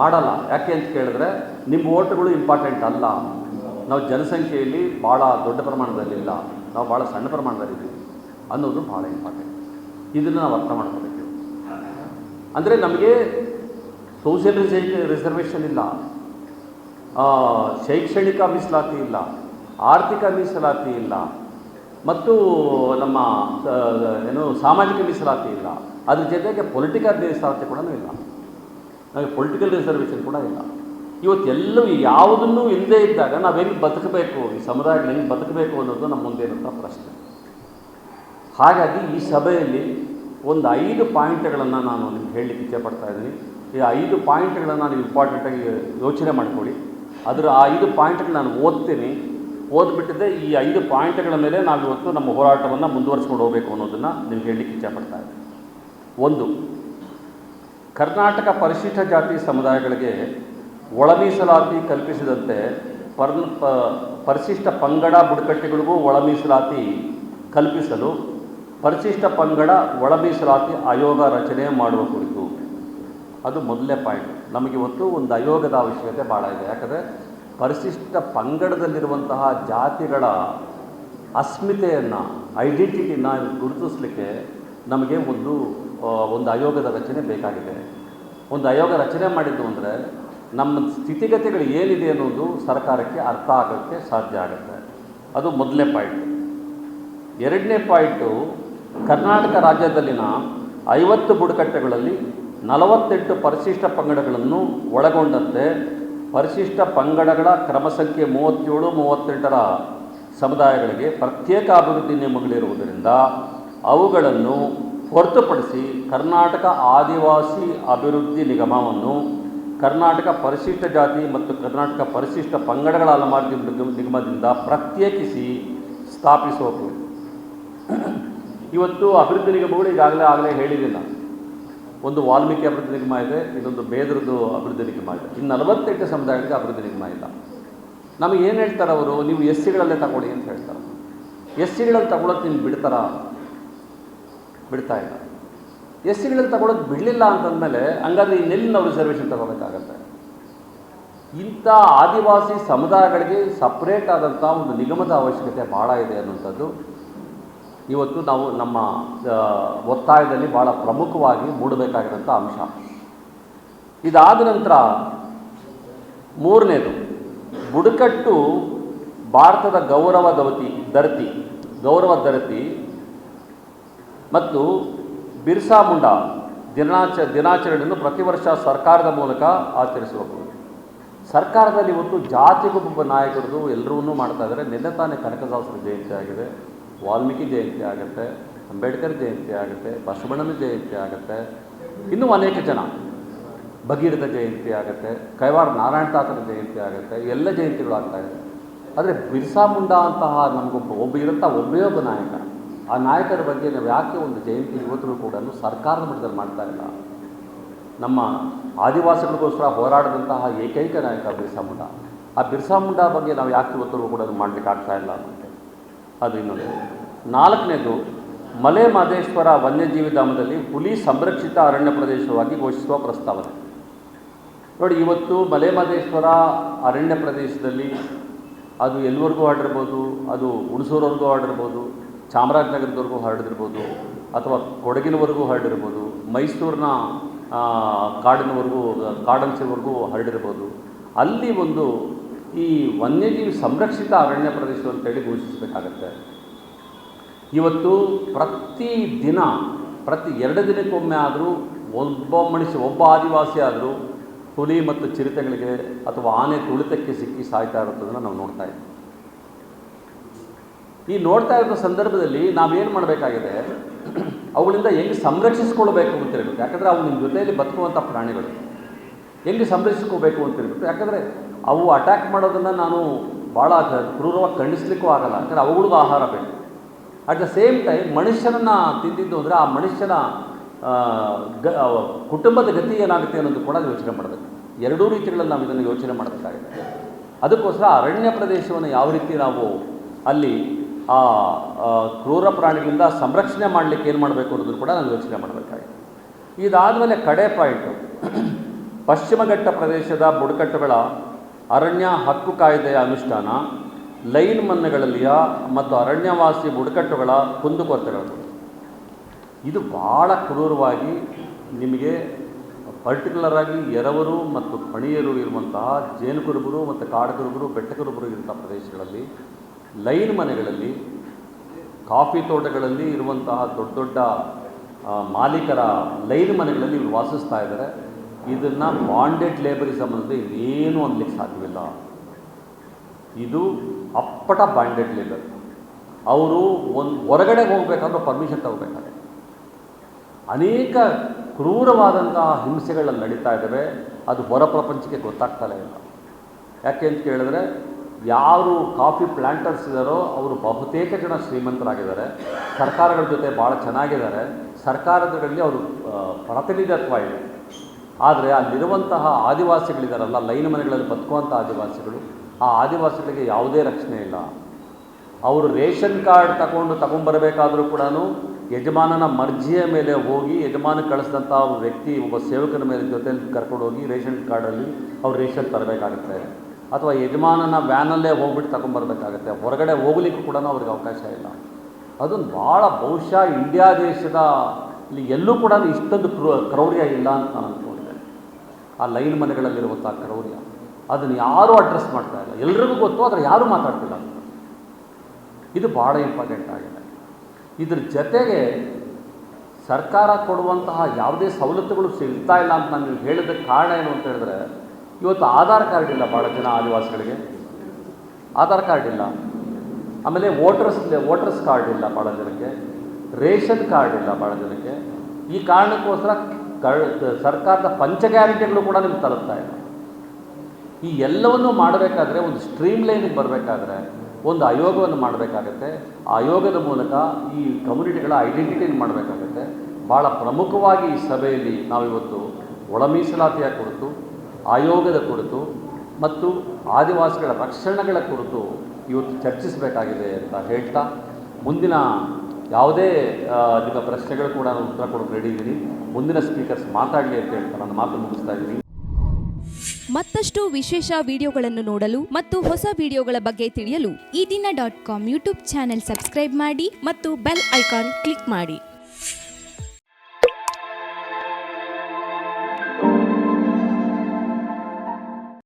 ಮಾಡಲ್ಲ. ಯಾಕೆ ಅಂತ ಕೇಳಿದ್ರೆ ನಿಮ್ಮ ಓಟ್ಗಳು ಇಂಪಾರ್ಟೆಂಟ್ ಅಲ್ಲ. ನಾವು ಜನಸಂಖ್ಯೆಯಲ್ಲಿ ಭಾಳ ದೊಡ್ಡ ಪ್ರಮಾಣದಲ್ಲಿಲ್ಲ. ನಾವು ಭಾಳ ಸಣ್ಣ ಪ್ರಮಾಣದಲ್ಲಿದ್ದೀವಿ ಅನ್ನೋದು ಭಾಳ ಇಂಪಾರ್ಟೆಂಟ್ ಇದನ್ನು ನಾವು ಅರ್ಥ ಮಾಡ್ಕೋಬೇಕು. ಅಂದರೆ ನಮಗೆ ಸೋಷಿಯಲ್ ರಿಸರ್ವೇಷನ್ ಇಲ್ಲ. ಶೈಕ್ಷಣಿಕ ಮೀಸಲಾತಿ ಇಲ್ಲ. ಆರ್ಥಿಕ ಮೀಸಲಾತಿ ಇಲ್ಲ. ಮತ್ತು ನಮ್ಮ ಏನು ಸಾಮಾಜಿಕ ಮೀಸಲಾತಿ ಇಲ್ಲ. ಅದ್ರ ಜೊತೆಗೆ ಪೊಲಿಟಿಕಲ್ ಮೀಸಲಾತಿ ಕೂಡ ಇಲ್ಲ. ನಮಗೆ ಪೊಲಿಟಿಕಲ್ ರಿಸರ್ವೇಷನ್ ಕೂಡ ಇಲ್ಲ. ಇವತ್ತು ಎಲ್ಲವೂ ಯಾವುದನ್ನು ಇಲ್ಲದೇ ಇದ್ದಾಗ ನಾವು ಹೆಂಗೆ ಬದುಕಬೇಕು? ಈ ಸಮುದಾಯಗಳು ಹೆಂಗೆ ಬದುಕಬೇಕು ಅನ್ನೋದು ನಮ್ಮ ಮುಂದೆ ಇರುವಂಥ ಪ್ರಶ್ನೆ. ಹಾಗಾಗಿ ಈ ಸಭೆಯಲ್ಲಿ ಒಂದು ಐದು ಪಾಯಿಂಟ್ಗಳನ್ನು ನಾನು ನಿಮ್ಗೆ ಹೇಳಲಿಕ್ಕೆ ಇಚ್ಛೆಪಡ್ತಾ ಇದ್ದೀನಿ. ಈ ಐದು ಪಾಯಿಂಟ್ಗಳನ್ನು ನಾನು ಇಂಪಾರ್ಟೆಂಟಾಗಿ ಯೋಚನೆ ಮಾಡ್ಕೊಳ್ಳಿ. ಅದರ ಆ ಐದು ಪಾಯಿಂಟ್ಗಳು ನಾನು ಓದ್ತೀನಿ. ಓದ್ಬಿಟ್ಟಿದ್ದೆ ಈ ಐದು ಪಾಯಿಂಟ್ಗಳ ಮೇಲೆ ನಾವು ಇವತ್ತು ನಮ್ಮ ಹೋರಾಟವನ್ನು ಮುಂದುವರಿಸ್ಕೊಂಡು ಹೋಗಬೇಕು ಅನ್ನೋದನ್ನು ನಿಮ್ಗೆ ಹೇಳಲಿಕ್ಕೆ ಇಚ್ಛೆಪಡ್ತಾ ಇದ್ದೀನಿ. ಒಂದು ಕರ್ನಾಟಕ ಪರಿಶಿಷ್ಟ ಜಾತಿ ಸಮುದಾಯಗಳಿಗೆ ಒಳ ಮೀಸಲಾತಿ ಕಲ್ಪಿಸಿದಂತೆ ಪರ್ ಪರಿಶಿಷ್ಟ ಪಂಗಡ ಬುಡಕಟ್ಟೆಗಳಿಗೂ ಒಳ ಮೀಸಲಾತಿ ಕಲ್ಪಿಸಲು ಪರಿಶಿಷ್ಟ ಪಂಗಡ ಒಳ ಮೀಸಲಾತಿ ಆಯೋಗ ರಚನೆ ಮಾಡುವ ಕುರಿತು. ಅದು ಮೊದಲನೇ ಪಾಯಿಂಟ್. ನಮಗಿವತ್ತು ಒಂದು ಆಯೋಗದ ಅವಶ್ಯಕತೆ ಭಾಳ ಇದೆ. ಯಾಕಂದರೆ ಪರಿಶಿಷ್ಟ ಪಂಗಡದಲ್ಲಿರುವಂತಹ ಜಾತಿಗಳ ಅಸ್ಮಿತೆಯನ್ನು ಐಡೆಂಟಿಟಿನ ಗುರುತಿಸಲಿಕ್ಕೆ ನಮಗೆ ಒಂದು ಒಂದು ಆಯೋಗದ ರಚನೆ ಬೇಕಾಗಿದೆ. ಒಂದು ಆಯೋಗ ರಚನೆ ಮಾಡಿದ್ದು ಅಂದರೆ ನಮ್ಮ ಸ್ಥಿತಿಗತಿಗಳು ಏನಿದೆ ಅನ್ನೋದು ಸರ್ಕಾರಕ್ಕೆ ಅರ್ಥ ಆಗೋಕ್ಕೆ ಸಾಧ್ಯ ಆಗುತ್ತೆ. ಅದು ಮೊದಲನೇ ಪಾಯಿಂಟ್ ಎರಡನೇ ಪಾಯಿಂಟು ಕರ್ನಾಟಕ ರಾಜ್ಯದಲ್ಲಿನ ಐವತ್ತು ಬುಡಕಟ್ಟೆಗಳಲ್ಲಿ ನಲವತ್ತೆಂಟು ಪರಿಶಿಷ್ಟ ಪಂಗಡಗಳನ್ನು ಒಳಗೊಂಡಂತೆ ಪರಿಶಿಷ್ಟ ಪಂಗಡಗಳ ಕ್ರಮ ಸಂಖ್ಯೆ ಮೂವತ್ತೇಳು, ಮೂವತ್ತೆಂಟರ ಸಮುದಾಯಗಳಿಗೆ ಪ್ರತ್ಯೇಕ ಅಭಿವೃದ್ಧಿ ನಿಯಮಗಳಿರುವುದರಿಂದ ಅವುಗಳನ್ನು ಹೊರತುಪಡಿಸಿ ಕರ್ನಾಟಕ ಆದಿವಾಸಿ ಅಭಿವೃದ್ಧಿ ನಿಗಮವನ್ನು ಕರ್ನಾಟಕ ಪರಿಶಿಷ್ಟ ಜಾತಿ ಮತ್ತು ಕರ್ನಾಟಕ ಪರಿಶಿಷ್ಟ ಪಂಗಡಗಳ ಅಲಮಾರಿ ನಿಗಮದಿಂದ ಪ್ರತ್ಯೇಕಿಸಿ ಸ್ಥಾಪಿಸುವ ಇವತ್ತು ಅಭಿವೃದ್ಧಿ ನಿಗಮಗಳು ಈಗಾಗಲೇ ಆಗಲೇ ಹೇಳಿದ್ದೀನಿ ನಾನು ಒಂದು ವಾಲ್ಮೀಕಿ ಅಭಿವೃದ್ಧಿ ನಿಗಮ ಇದೆ, ಇನ್ನೊಂದು ಬೇದರದ್ದು ಅಭಿವೃದ್ಧಿ ನಿಗಮ ಇದೆ. ಇನ್ನು ನಲವತ್ತೆಂಟು ಸಮುದಾಯಗಳಿಗೆ ಅಭಿವೃದ್ಧಿ ನಿಗಮ ಇಲ್ಲ. ನಮಗೆ ಏನು ಹೇಳ್ತಾರೆ ಅವರು ನೀವು ಎಸ್ ಸಿಗಳಲ್ಲೇ ತಗೊಳ್ಳಿ ಅಂತ ಹೇಳ್ತಾರೆ. ಎಸ್ ಸಿಗಳಲ್ಲಿ ತಗೊಳ್ಳೋದು ನಿಮ್ಗೆ ಬಿಡ್ತಾರಾ? ಬಿಡ್ತಾ ಇಲ್ಲ. ಎಸ್ ಸಿಗಳಲ್ಲಿ ತಗೊಳ್ಳೋದು ಬಿಡಲಿಲ್ಲ ಅಂತಂದಮೇಲೆ ಹಂಗಾದ್ರೆ ಇನ್ನೆಲ್ಲಿ ನಾವು ರಿಸರ್ವೇಷನ್ ತಗೋಬೇಕಾಗತ್ತೆ. ಇಂಥ ಆದಿವಾಸಿ ಸಮುದಾಯಗಳಿಗೆ ಸಪ್ರೇಟ್ ಆದಂಥ ಒಂದು ನಿಗಮದ ಅವಶ್ಯಕತೆ ಭಾಳ ಇದೆ ಅನ್ನುವಂಥದ್ದು ಇವತ್ತು ನಾವು ನಮ್ಮ ಒತ್ತಾಯದಲ್ಲಿ ಭಾಳ ಪ್ರಮುಖವಾಗಿ ಮೂಡಬೇಕಾಗಿರೋಂಥ ಅಂಶ. ಇದಾದ ನಂತರ ಮೂರನೇದು, ಬುಡಕಟ್ಟು ಭಾರತದ ಗೌರವ ದವತಿ ಧರತಿ ಗೌರವ ದರತಿ ಮತ್ತು ಬಿರ್ಸಾ ಮುಂಡಾ ದಿನಾಚ, ದಿನಾಚರಣೆಯನ್ನು ಪ್ರತಿ ವರ್ಷ ಸರ್ಕಾರದ ಮೂಲಕ ಆಚರಿಸಬೇಕು. ಸರ್ಕಾರದಲ್ಲಿ ಇವತ್ತು ಜಾತಿಗೊಬ್ಬ ನಾಯಕರದು ಎಲ್ಲರೂ ಮಾಡ್ತಾ ಇದ್ದಾರೆ. ನಿನ್ನೆ ತಾನೇ ಕನಕದಾಸರ ಜಯಂತಿ ಆಗಿದೆ, ವಾಲ್ಮೀಕಿ ಜಯಂತಿ ಆಗುತ್ತೆ, ಅಂಬೇಡ್ಕರ್ ಜಯಂತಿ ಆಗುತ್ತೆ, ಬಸವಣ್ಣನ ಜಯಂತಿ ಆಗುತ್ತೆ, ಇನ್ನೂ ಅನೇಕ ಜನ. ಭಗೀರಥ ಜಯಂತಿ ಆಗುತ್ತೆ ಕೈವಾರ ನಾರಾಯಣ ತಾತನ ಜಯಂತಿ ಆಗುತ್ತೆ, ಎಲ್ಲ ಜಯಂತಿಗಳು ಆಗ್ತಾ ಇದೆ. ಆದರೆ ಬಿರ್ಸಾ ಮುಂಡಾ ಅಂತಹ ನಮಗೊಬ್ಬ ಒಬ್ಬ ಇರುವಂಥ ಒಬ್ಬೇ ಒಬ್ಬ ನಾಯಕ. ಆ ನಾಯಕರ ಬಗ್ಗೆ ನಾವು ಯಾಕೆ ಒಂದು ಜಯಂತಿ ಇವತ್ತು ಕೂಡ ಸರ್ಕಾರದ ಮಟ್ಟದಲ್ಲಿ ಮಾಡ್ತಾ ಇಲ್ಲ? ನಮ್ಮ ಆದಿವಾಸಿಗಳಿಗೋಸ್ಕರ ಹೋರಾಡಿದಂತಹ ಏಕೈಕ ನಾಯಕ ಬಿರ್ಸಾ ಮುಂಡಾ. ಆ ಬಿರ್ಸಾ ಮುಂಡಾ ಬಗ್ಗೆ ನಾವು ಯಾಕೆ ಇವತ್ತು ಕೂಡ ಮಾಡಲಿಕ್ಕೆ ಆಗ್ತಾ ಇಲ್ಲ ಅಂತೆ? ಅದು ಇನ್ನೊಂದು. ನಾಲ್ಕನೇದು ಮಲೆ ಮಹದೇಶ್ವರ ವನ್ಯಜೀವಿ ಧಾಮದಲ್ಲಿ ಹುಲಿ ಸಂರಕ್ಷಿತ ಅರಣ್ಯ ಪ್ರದೇಶವಾಗಿ ಘೋಷಿಸುವ ಪ್ರಸ್ತಾವನೆ. ನೋಡಿ, ಇವತ್ತು ಮಲೆ ಮಹದೇಶ್ವರ ಅರಣ್ಯ ಪ್ರದೇಶದಲ್ಲಿ ಅದು ಎಲ್ಲಿವರೆಗೂ ಆಡಿರ್ಬೋದು? ಅದು ಹುಣಸೂರವರೆಗೂ ಹರಡಿರ್ಬೋದು ಚಾಮರಾಜನಗರದವರೆಗೂ ಹರಡಿರ್ಬೋದು ಅಥವಾ ಕೊಡಗಿನವರೆಗೂ ಹರಡಿರ್ಬೋದು, ಮೈಸೂರಿನ ಕಾಡಿನವರೆಗೂ ಕಾಡಂಚೆವರೆಗೂ ಹರಡಿರ್ಬೋದು. ಅಲ್ಲಿ ಒಂದು ಈ ವನ್ಯಜೀವಿ ಸಂರಕ್ಷಿತ ಅರಣ್ಯ ಪ್ರದೇಶ ಅಂತೇಳಿ ಘೋಷಿಸಬೇಕಾಗತ್ತೆ. ಇವತ್ತು ಪ್ರತಿ ದಿನ, ಪ್ರತಿ ಎರಡು ದಿನಕ್ಕೊಮ್ಮೆ ಆದರೂ ಒಬ್ಬ ಮನುಷ್ಯ, ಒಬ್ಬ ಆದಿವಾಸಿ ಆದರೂ ಹುಲಿ ಮತ್ತು ಚಿರತೆಗಳಿಗೆ ಅಥವಾ ಆನೆ ತುಳಿತಕ್ಕೆ ಸಿಕ್ಕಿ ಸಾಯ್ತಾ ಇರೋದನ್ನು ನಾವು ನೋಡ್ತಾ ಇದ್ದೀವಿ. ಈ ನೋಡ್ತಾ ಇರೋ ಸಂದರ್ಭದಲ್ಲಿ ನಾವೇನು ಮಾಡಬೇಕಾಗಿದೆ? ಅವುಗಳಿಂದ ಹೆಂಗೆ ಸಂರಕ್ಷಿಸ್ಕೊಳ್ಬೇಕು ಅಂತ ಯಾಕಂದರೆ ಅವು ನಿಮ್ಮ ಜೊತೆಯಲ್ಲಿ ಬದುಕುವಂಥ ಪ್ರಾಣಿಗಳು. ಹೆಂಗೆ ಸಂರಕ್ಷಿಸ್ಕೋಬೇಕು ಅಂತ ಹೇಳ್ಬಿಟ್ಟು ಯಾಕಂದರೆ ಅವು ಅಟ್ಯಾಕ್ ಮಾಡೋದನ್ನು ನಾನು ಭಾಳ ಕ್ರೂರವಾಗಿ ಖಂಡಿಸ್ಲಿಕ್ಕೂ ಆಗಲ್ಲ. ಯಾಕಂದರೆ ಅವುಗಳಿಗೂ ಆಹಾರ ಬೇಕು. ಅಟ್ ದ ಸೇಮ್ ಟೈಮ್ ಮನುಷ್ಯನನ್ನು ತಿಂದಿದ್ದು ಅಂದರೆ ಆ ಮನುಷ್ಯನ ಗ ಕುಟುಂಬದ ಗತಿ ಏನಾಗುತ್ತೆ ಅನ್ನೋದು ಕೂಡ ಯೋಚನೆ ಮಾಡಬೇಕು. ಎರಡೂ ರೀತಿಗಳಲ್ಲಿ ನಾವು ಇದನ್ನು ಯೋಚನೆ ಮಾಡಬೇಕಾಗಿದೆ. ಅದಕ್ಕೋಸ್ಕರ ಅರಣ್ಯ ಪ್ರದೇಶವನ್ನು ಯಾವ ರೀತಿ ನಾವು ಅಲ್ಲಿ ಆ ಕ್ರೂರ ಪ್ರಾಣಿಗಳಿಂದ ಸಂರಕ್ಷಣೆ ಮಾಡಲಿಕ್ಕೆ ಏನು ಮಾಡಬೇಕು ಅನ್ನೋದನ್ನು ಕೂಡ ನಾನು ಯೋಚನೆ ಮಾಡಬೇಕಾಗಿದೆ. ಇದಾದಮೇಲೆ ಕಡೆ ಪಾಯಿಂಟು ಪಶ್ಚಿಮ ಘಟ್ಟ ಪ್ರದೇಶದ ಬುಡಕಟ್ಟುಗಳ ಅರಣ್ಯ ಹಕ್ಕು ಕಾಯ್ದೆಯ ಅನುಷ್ಠಾನ, ಲೈನ್ ಮನ್ನಗಳಲ್ಲಿಯ ಮತ್ತು ಅರಣ್ಯವಾಸಿ ಬುಡಕಟ್ಟುಗಳ ಕುಂದುಕೊರತೆಗಳು ಇದು ಭಾಳ ಕ್ರೂರವಾಗಿ ನಿಮಗೆ ಪರ್ಟಿಕ್ಯುಲರ್ ಆಗಿ ಎರವರು ಮತ್ತು ಪಣಿಯರು ಇರುವಂತಹ ಜೇನುಕುರುಬರು ಮತ್ತು ಕಾಡುಕುರುಬರು, ಬೆಟ್ಟಕುರುಬರು ಇರುವಂಥ ಪ್ರದೇಶಗಳಲ್ಲಿ ಲೈನ್ ಮನೆಗಳಲ್ಲಿ, ಕಾಫಿ ತೋಟಗಳಲ್ಲಿ ಇರುವಂತಹ ದೊಡ್ಡ ದೊಡ್ಡ ಮಾಲೀಕರ ಲೈನ್ ಮನೆಗಳಲ್ಲಿ ಇವರು ವಾಸಿಸ್ತಾ ಇದ್ದಾರೆ. ಇದನ್ನು ಬಾಂಡೆಡ್ ಲೇಬರಿಸಮ್ ಅಂದರೆ ಇನ್ನೇನು ಅನ್ಲಿಕ್ಕೆ ಸಾಧ್ಯವಿಲ್ಲ. ಇದು ಅಪ್ಪಟ ಬಾಂಡೆಡ್ ಲೇಬರ್. ಅವರು ಒಂದು ಹೊರಗಡೆ ಹೋಗಬೇಕಾದ್ರೂ ಪರ್ಮಿಷನ್ ತಗೋಬೇಕಾದ್ರೆ. ಅನೇಕ ಕ್ರೂರವಾದಂತಹ ಹಿಂಸೆಗಳಲ್ಲಿ ನಡೀತಾ ಇದ್ದಾವೆ. ಅದು ಹೊರ ಪ್ರಪಂಚಕ್ಕೆ ಗೊತ್ತಾಗ್ತಲೇ ಇಲ್ಲ. ಯಾಕೆ ಅಂತ ಕೇಳಿದ್ರೆ ಯಾರು ಕಾಫಿ ಪ್ಲ್ಯಾಂಟರ್ಸ್ ಇದ್ದಾರೋ ಅವರು ಬಹುತೇಕ ಜನ ಶ್ರೀಮಂತರಾಗಿದ್ದಾರೆ. ಸರ್ಕಾರಗಳ ಜೊತೆ ಭಾಳ ಚೆನ್ನಾಗಿದ್ದಾರೆ. ಸರ್ಕಾರದಲ್ಲಿ ಅವರು ಪ್ರಾತಿನಿಧ್ಯತ್ವ ಇದೆ. ಆದರೆ ಅಲ್ಲಿರುವಂತಹ ಆದಿವಾಸಿಗಳಿದ್ದಾರಲ್ಲ ಲೈನ್ ಮನೆಗಳಲ್ಲಿ ಬದುಕುವಂಥ ಆದಿವಾಸಿಗಳು, ಆ ಆದಿವಾಸಿಗಳಿಗೆ ಯಾವುದೇ ರಕ್ಷಣೆ ಇಲ್ಲ. ಅವರು ರೇಷನ್ ಕಾರ್ಡ್ ತಗೊಂಡು ತಗೊಂಡ್ಬರಬೇಕಾದರೂ ಕೂಡ ಯಜಮಾನನ ಮರ್ಜಿಯ ಮೇಲೆ ಹೋಗಿ ಯಜಮಾನ ಕಳಿಸಿದಂಥ ವ್ಯಕ್ತಿ ಒಬ್ಬ ಸೇವಕನ ಮೇಲೆ ಜೊತೆ ಕರ್ಕೊಂಡು ಹೋಗಿ ರೇಷನ್ ಕಾರ್ಡಲ್ಲಿ ಅವ್ರು ರೇಷನ್ ತರಬೇಕಾಗುತ್ತೆ. ಅಥವಾ ಯಜಮಾನನ ವ್ಯಾನಲ್ಲೇ ಹೋಗ್ಬಿಟ್ಟು ತಗೊಂಬರ್ಬೇಕಾಗತ್ತೆ. ಹೊರಗಡೆ ಹೋಗ್ಲಿಕ್ಕೂ ಕೂಡ ಅವ್ರಿಗೆ ಅವಕಾಶ ಇಲ್ಲ. ಅದೊಂದು ಭಾಳ ಬಹುಶಃ ಇಂಡಿಯಾ ದೇಶದ ಇಲ್ಲಿ ಎಲ್ಲೂ ಕೂಡ ಇಷ್ಟೊಂದು ಕ್ರೂ, ಕ್ರೌರ್ಯ ಇಲ್ಲ ಅಂತ ನಾನು ಅಂದ್ಕೊಂಡಿದ್ದೆ. ಆ ಲೈನ್ ಮನೆಗಳಲ್ಲಿರುವಂಥ ಕ್ರೌರ್ಯ. ಅದನ್ನು ಯಾರೂ ಅಡ್ರೆಸ್ ಮಾಡ್ತಾ ಇಲ್ಲ. ಎಲ್ರಿಗೂ ಗೊತ್ತು, ಆದರೆ ಯಾರೂ ಮಾತಾಡ್ತಿಲ್ಲ ಇದು ಭಾಳ ಇಂಪಾರ್ಟೆಂಟ್ ಆಗಿದೆ. ಇದ್ರ ಜೊತೆಗೆ ಸರ್ಕಾರ ಕೊಡುವಂತಹ ಯಾವುದೇ ಸವಲತ್ತುಗಳು ಸಿಗ್ತಾ ಇಲ್ಲ ಅಂತ ನಾನು ಹೇಳಿದ ಕಾರಣ ಏನು ಅಂತ ಹೇಳಿದ್ರೆ ಇವತ್ತು ಆಧಾರ್ ಕಾರ್ಡ್ ಇಲ್ಲ ಭಾಳ ಜನ ಆದಿವಾಸಿಗಳಿಗೆ. ಆಧಾರ್ ಕಾರ್ಡ್ ಇಲ್ಲ. ಆಮೇಲೆ ವೋಟರ್ಸ್ ವೋಟರ್ಸ್ ಕಾರ್ಡ್ ಇಲ್ಲ ಭಾಳ ಜನಕ್ಕೆ. ರೇಷನ್ ಕಾರ್ಡ್ ಇಲ್ಲ ಭಾಳ ಜನಕ್ಕೆ. ಈ ಕಾರಣಕ್ಕೋಸ್ಕರ ಸರ್ಕಾರದ ಪಂಚ ಗ್ಯಾರಂಟಿಗಳು ಕೂಡ ನಿಮ್ಗೆ ತಲುಪ್ತಾ ಇಲ್ಲ. ಈ ಎಲ್ಲವನ್ನೂ ಮಾಡಬೇಕಾದ್ರೆ, ಒಂದು ಸ್ಟ್ರೀಮ್ ಲೈನಿಗೆ ಬರಬೇಕಾದ್ರೆ, ಒಂದು ಆಯೋಗವನ್ನು ಮಾಡಬೇಕಾಗತ್ತೆ. ಆಯೋಗದ ಮೂಲಕ ಈ ಕಮ್ಯುನಿಟಿಗಳ ಐಡೆಂಟಿಟಿನ ಮಾಡಬೇಕಾಗತ್ತೆ. ಭಾಳ ಪ್ರಮುಖವಾಗಿ ಈ ಸಭೆಯಲ್ಲಿ ನಾವಿವತ್ತು ಒಳ ಮೀಸಲಾತಿಯ ಕುರಿತು ಆಯೋಗದ ಕುರಿತು ಮತ್ತು ಆದಿವಾಸಿಗಳ ರಕ್ಷಣೆಗಳ ಕುರಿತು ಇವತ್ತು ಚರ್ಚಿಸಬೇಕಾಗಿದೆ ಅಂತ ಹೇಳ್ತಾ ಮುಂದಿನ ಯಾವುದೇ ನಿಮ್ಮ ಪ್ರಶ್ನೆಗಳು ಕೂಡ ನಾನು ಉತ್ತರ ಕೊಡೋಕೆ ರೆಡಿ ಇದ್ದೀನಿ. ಮುಂದಿನ ಸ್ಪೀಕರ್ಸ್ ಮಾತಾಡಲಿ ಅಂತ ಹೇಳ್ತಾ ನಾನು ಮಾತು ಮುಗಿಸ್ತಾ ಇದ್ದೀನಿ. ಮತ್ತಷ್ಟು ವಿಶೇಷ ವಿಡಿಯೋಗಳನ್ನು ನೋಡಲು ಮತ್ತು ಹೊಸ ವಿಡಿಯೋಗಳ ಬಗ್ಗೆ ತಿಳಿಯಲು Ee Dina dot com YouTube channel subscribe ಮಾಡಿ ಮತ್ತು ಬೆಲ್ ಐಕಾನ್ ಕ್ಲಿಕ್ ಮಾಡಿ.